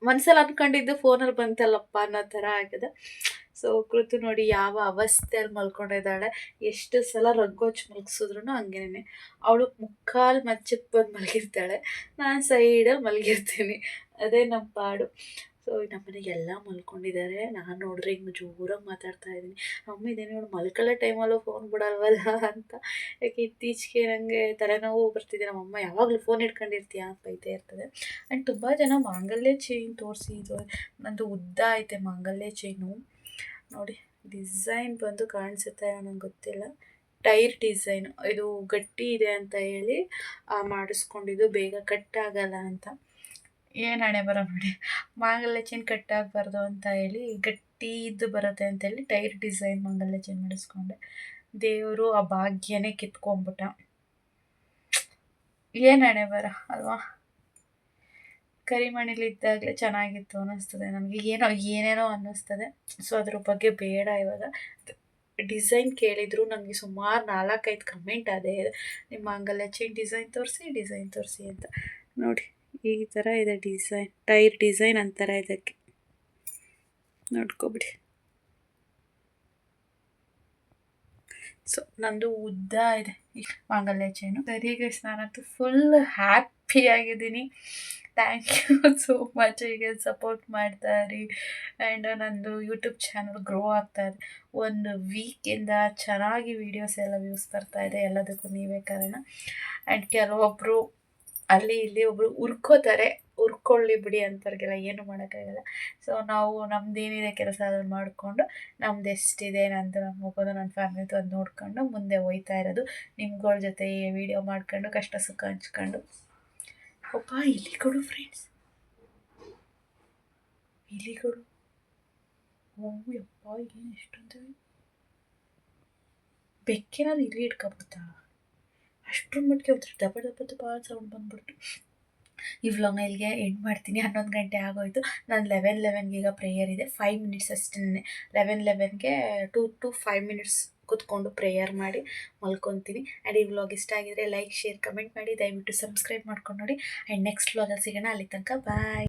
ಮನ್ಸಲ್ಲಿ ಅಂದ್ಕೊಂಡಿದ್ದು ಫೋನಲ್ಲಿ ಬಂತಲ್ಲಪ್ಪ ಅನ್ನೋ ಥರ ಆಗಿದೆ ಸೊ ಕೃತು ನೋಡಿ ಯಾವ ಅವಸ್ಥೆಯಲ್ಲಿ ಮಲ್ಕೊಂಡಿದ್ದಾಳೆ ಎಷ್ಟು ಸಲ ರಗ್ಗೋಚ್ ಮಲಗಿಸಿದ್ರು ಹಂಗೇನೆ. ಅವಳು ಮುಕ್ಕಾಲು ಮಚ್ಚಕ್ಕೆ ಬಂದು ಮಲಗಿರ್ತಾಳೆ. ನಾನು ಸೈಡಲ್ಲಿ ಮಲಗಿರ್ತೀನಿ. ಅದೇ ನಮ್ಮ ಪಾಡು. ಸೊ ನಮ್ಮ ಮನೆಗೆ ಎಲ್ಲ ಮಲ್ಕೊಂಡಿದ್ದಾರೆ ನಾನು ನೋಡ್ರಿ ಹಿಂಗೆ ಜೋರಾಗಿ ಮಾತಾಡ್ತಾ ಇದ್ದೀನಿ. ಅಮ್ಮ ಇದೇನು ಇವಳು ಮಲ್ಕೊಳ್ಳೋ ಟೈಮಲ್ಲೂ ಫೋನ್ ಬಿಡಲ್ವಲ್ಲ ಅಂತ. ಯಾಕೆ ಇತ್ತೀಚೆಗೆ ನನಗೆ ತಲೆನೋವು ಬರ್ತಿದೆ. ನಮ್ಮಮ್ಮ ಯಾವಾಗಲೂ ಫೋನ್ ಇಟ್ಕೊಂಡಿರ್ತೀಯ ಅಂತ ಬೈತಾ ಇರ್ತದೆ. ಆ್ಯಂಡ್ ತುಂಬ ಜನ ಮಾಂಗಲ್ಯ ಚೈನ್ ತೋರಿಸಿ ಇದು ನಂದು ಉದ್ದ ಐತೆ ಮಾಂಗಲ್ಯ ಚೈನು ನೋಡಿ, ಡಿಸೈನ್ ಬಂದು ಕಾಣಿಸುತ್ತೆ ನನಗೆ ಗೊತ್ತಿಲ್ಲ. ಟೈರ್ ಡಿಸೈನ್, ಇದು ಗಟ್ಟಿ ಇದೆ ಅಂತ ಹೇಳಿ ಮಾಡಿಸ್ಕೊಂಡಿದ್ದು. ಬೇಗ ಕಟ್ ಆಗಲ್ಲ ಅಂತ. ಏನು ಹಣೆ ಬರೋ ನೋಡಿ ಮಾಂಗಲ್ಯ ಚೈನ್ ಕಟ್ ಆಗಬಾರ್ದು ಅಂತ ಹೇಳಿ, ಗಟ್ಟಿ ಇದ್ದು ಬರುತ್ತೆ ಅಂತ ಹೇಳಿ ಟೈರ್ ಡಿಸೈನ್ ಮಾಂಗಲ್ಯ ಚೈನ್ ಮಾಡಿಸ್ಕೊಂಡೆ. ದೇವರು ಆ ಭಾಗ್ಯನೇ ಕಿತ್ಕೊಂಡ್ಬಿಟ್ಟ. ಏನು ಹಣೆ ಬರ ಅಲ್ವಾ? ಕರಿಮಣಿಲಿದ್ದಾಗಲೇ ಚೆನ್ನಾಗಿತ್ತು ಅನ್ನಿಸ್ತದೆ. ನಮಗೆ ಏನೋ, ಏನೇನೋ ಅನ್ನಿಸ್ತದೆ. ಸೊ ಅದ್ರ ಬಗ್ಗೆ ಬೇಡ ಇವಾಗ. ಡಿಸೈನ್ ಕೇಳಿದ್ರು ನನಗೆ ಸುಮಾರು ನಾಲ್ಕೈದು ಕಮೆಂಟ್ ಅದೇ ಇದೆ. ನಿಮ್ಮ ಅಂಗಲ್ಲಿ ಚೈನ್ ಡಿಸೈನ್ ತೋರಿಸಿ ಡಿಸೈನ್ ತೋರಿಸಿ ಅಂತ. ನೋಡಿ, ಈ ಥರ ಇದೆ ಡಿಸೈನ್ ಟೈರ್ ಡಿಸೈನ್ ಅಂತಾರೆ ಇದಕ್ಕೆ. ನೋಡ್ಕೊಬಿಡಿ. ಸೊ ನಂದು ಉದ್ದ ಇದೆ. ಮಾಂಗಲ್ಯ ಚೈನು ಸರಿ ಗೈಸ್ ನಾನಂತೂ ಫುಲ್ ಹ್ಯಾಪಿಯಾಗಿದ್ದೀನಿ ಥ್ಯಾಂಕ್ ಯು ಸೋ ಮಚ್ ಹೀಗೆ ಸಪೋರ್ಟ್ ಮಾಡ್ತಾ ಇರಿ. ಆ್ಯಂಡ್ ನಂದು ಯೂಟ್ಯೂಬ್ ಚಾನಲ್ ಗ್ರೋ ಆಗ್ತಾ ಇದೆ. ಒಂದು ವೀಕಿಂದ ಚೆನ್ನಾಗಿ ವೀಡಿಯೋಸ್ ಎಲ್ಲ ವ್ಯೂಸ್ ಬರ್ತಾ ಇದೆ. ಎಲ್ಲದಕ್ಕೂ ನೀವೇ ಕಾರಣ. ಆ್ಯಂಡ್ ಕೆಲವೊಬ್ಬರು ಅಲ್ಲಿ ಇಲ್ಲಿ ಒಬ್ಬರು ಉರ್ಕೋತಾರೆ. ಉರ್ಕೊಳ್ಳಿ ಬಿಡಿ ಅಂಥವ್ರಿಗೆಲ್ಲ ಏನು ಮಾಡೋಕ್ಕಾಗಲ್ಲ. ಸೊ ನಾವು ನಮ್ಮದೇನಿದೆ ಕೆಲಸ ಅದನ್ನು ಮಾಡಿಕೊಂಡು ನಮ್ದು ಎಷ್ಟಿದೆ ನಂದು ನಮ್ಮ ಮಗೋದು ನನ್ನ ಫ್ಯಾಮಿಲಿದು ಅದು ನೋಡ್ಕೊಂಡು ಮುಂದೆ ಹೋಯ್ತಾ ಇರೋದು. ನಿಮ್ಗಳ ಜೊತೆ ವಿಡಿಯೋ ಮಾಡ್ಕೊಂಡು ಕಷ್ಟ ಸುಖ ಹಂಚ್ಕೊಂಡು. ಅಪ್ಪ ಇಲಿಗಳು ಫ್ರೆಂಡ್ಸ್ ಇಲಿಗಳು ಓ ಅಪ್ಪ ಏನು ಎಷ್ಟೊಂದು ಬೆಕ್ಕಿನಲ್ಲಿ ಇಲಿ ಇಟ್ಕೊಬಿಡ್ತಾ ಅಷ್ಟರ ಮಟ್ಟಿಗೆ ಹೋದ್ರೆ ದಬ ದಬ ದಬ ಸೌಂಡ್ ಬಂದ್ಬಿಡ್ತು. ಈ ವ್ಲಾಗ್ನ ಇಲ್ಲಿಗೆ ಎಂಡ್ ಮಾಡ್ತೀನಿ. ಹನ್ನೊಂದು ಗಂಟೆ ಆಗೋಯ್ತು. ನಾನು ಲೆವೆನ್ ಲೆವೆನ್ಗೆ ಈಗ ಪ್ರೇಯರ್ ಇದೆ. ಫೈವ್ ಮಿನಿಟ್ಸ್ ಅಷ್ಟೇ ಲೆವೆನ್ ಲೆವೆನ್ಗೆ ಟು ಟು ಫೈವ್ ಮಿನಿಟ್ಸ್ ಕೂತ್ಕೊಂಡು ಪ್ರೇಯರ್ ಮಾಡಿ ಮಲ್ಕೊತೀನಿ. ಆ್ಯಂಡ್ ಈ ವ್ಲಾಗ್ ಇಷ್ಟ ಆಗಿದ್ರೆ ಲೈಕ್ ಶೇರ್ ಕಮೆಂಟ್ ಮಾಡಿ. ದಯವಿಟ್ಟು ಸಬ್ಸ್ಕ್ರೈಬ್ ಮಾಡ್ಕೊಂಡು ನೋಡಿ. ಆ್ಯಂಡ್ ನೆಕ್ಸ್ಟ್ ವ್ಲಾಗಲ್ಲಿ ಸಿಗೋಣ. ಅಲ್ಲಿ ತನಕ ಬಾಯ್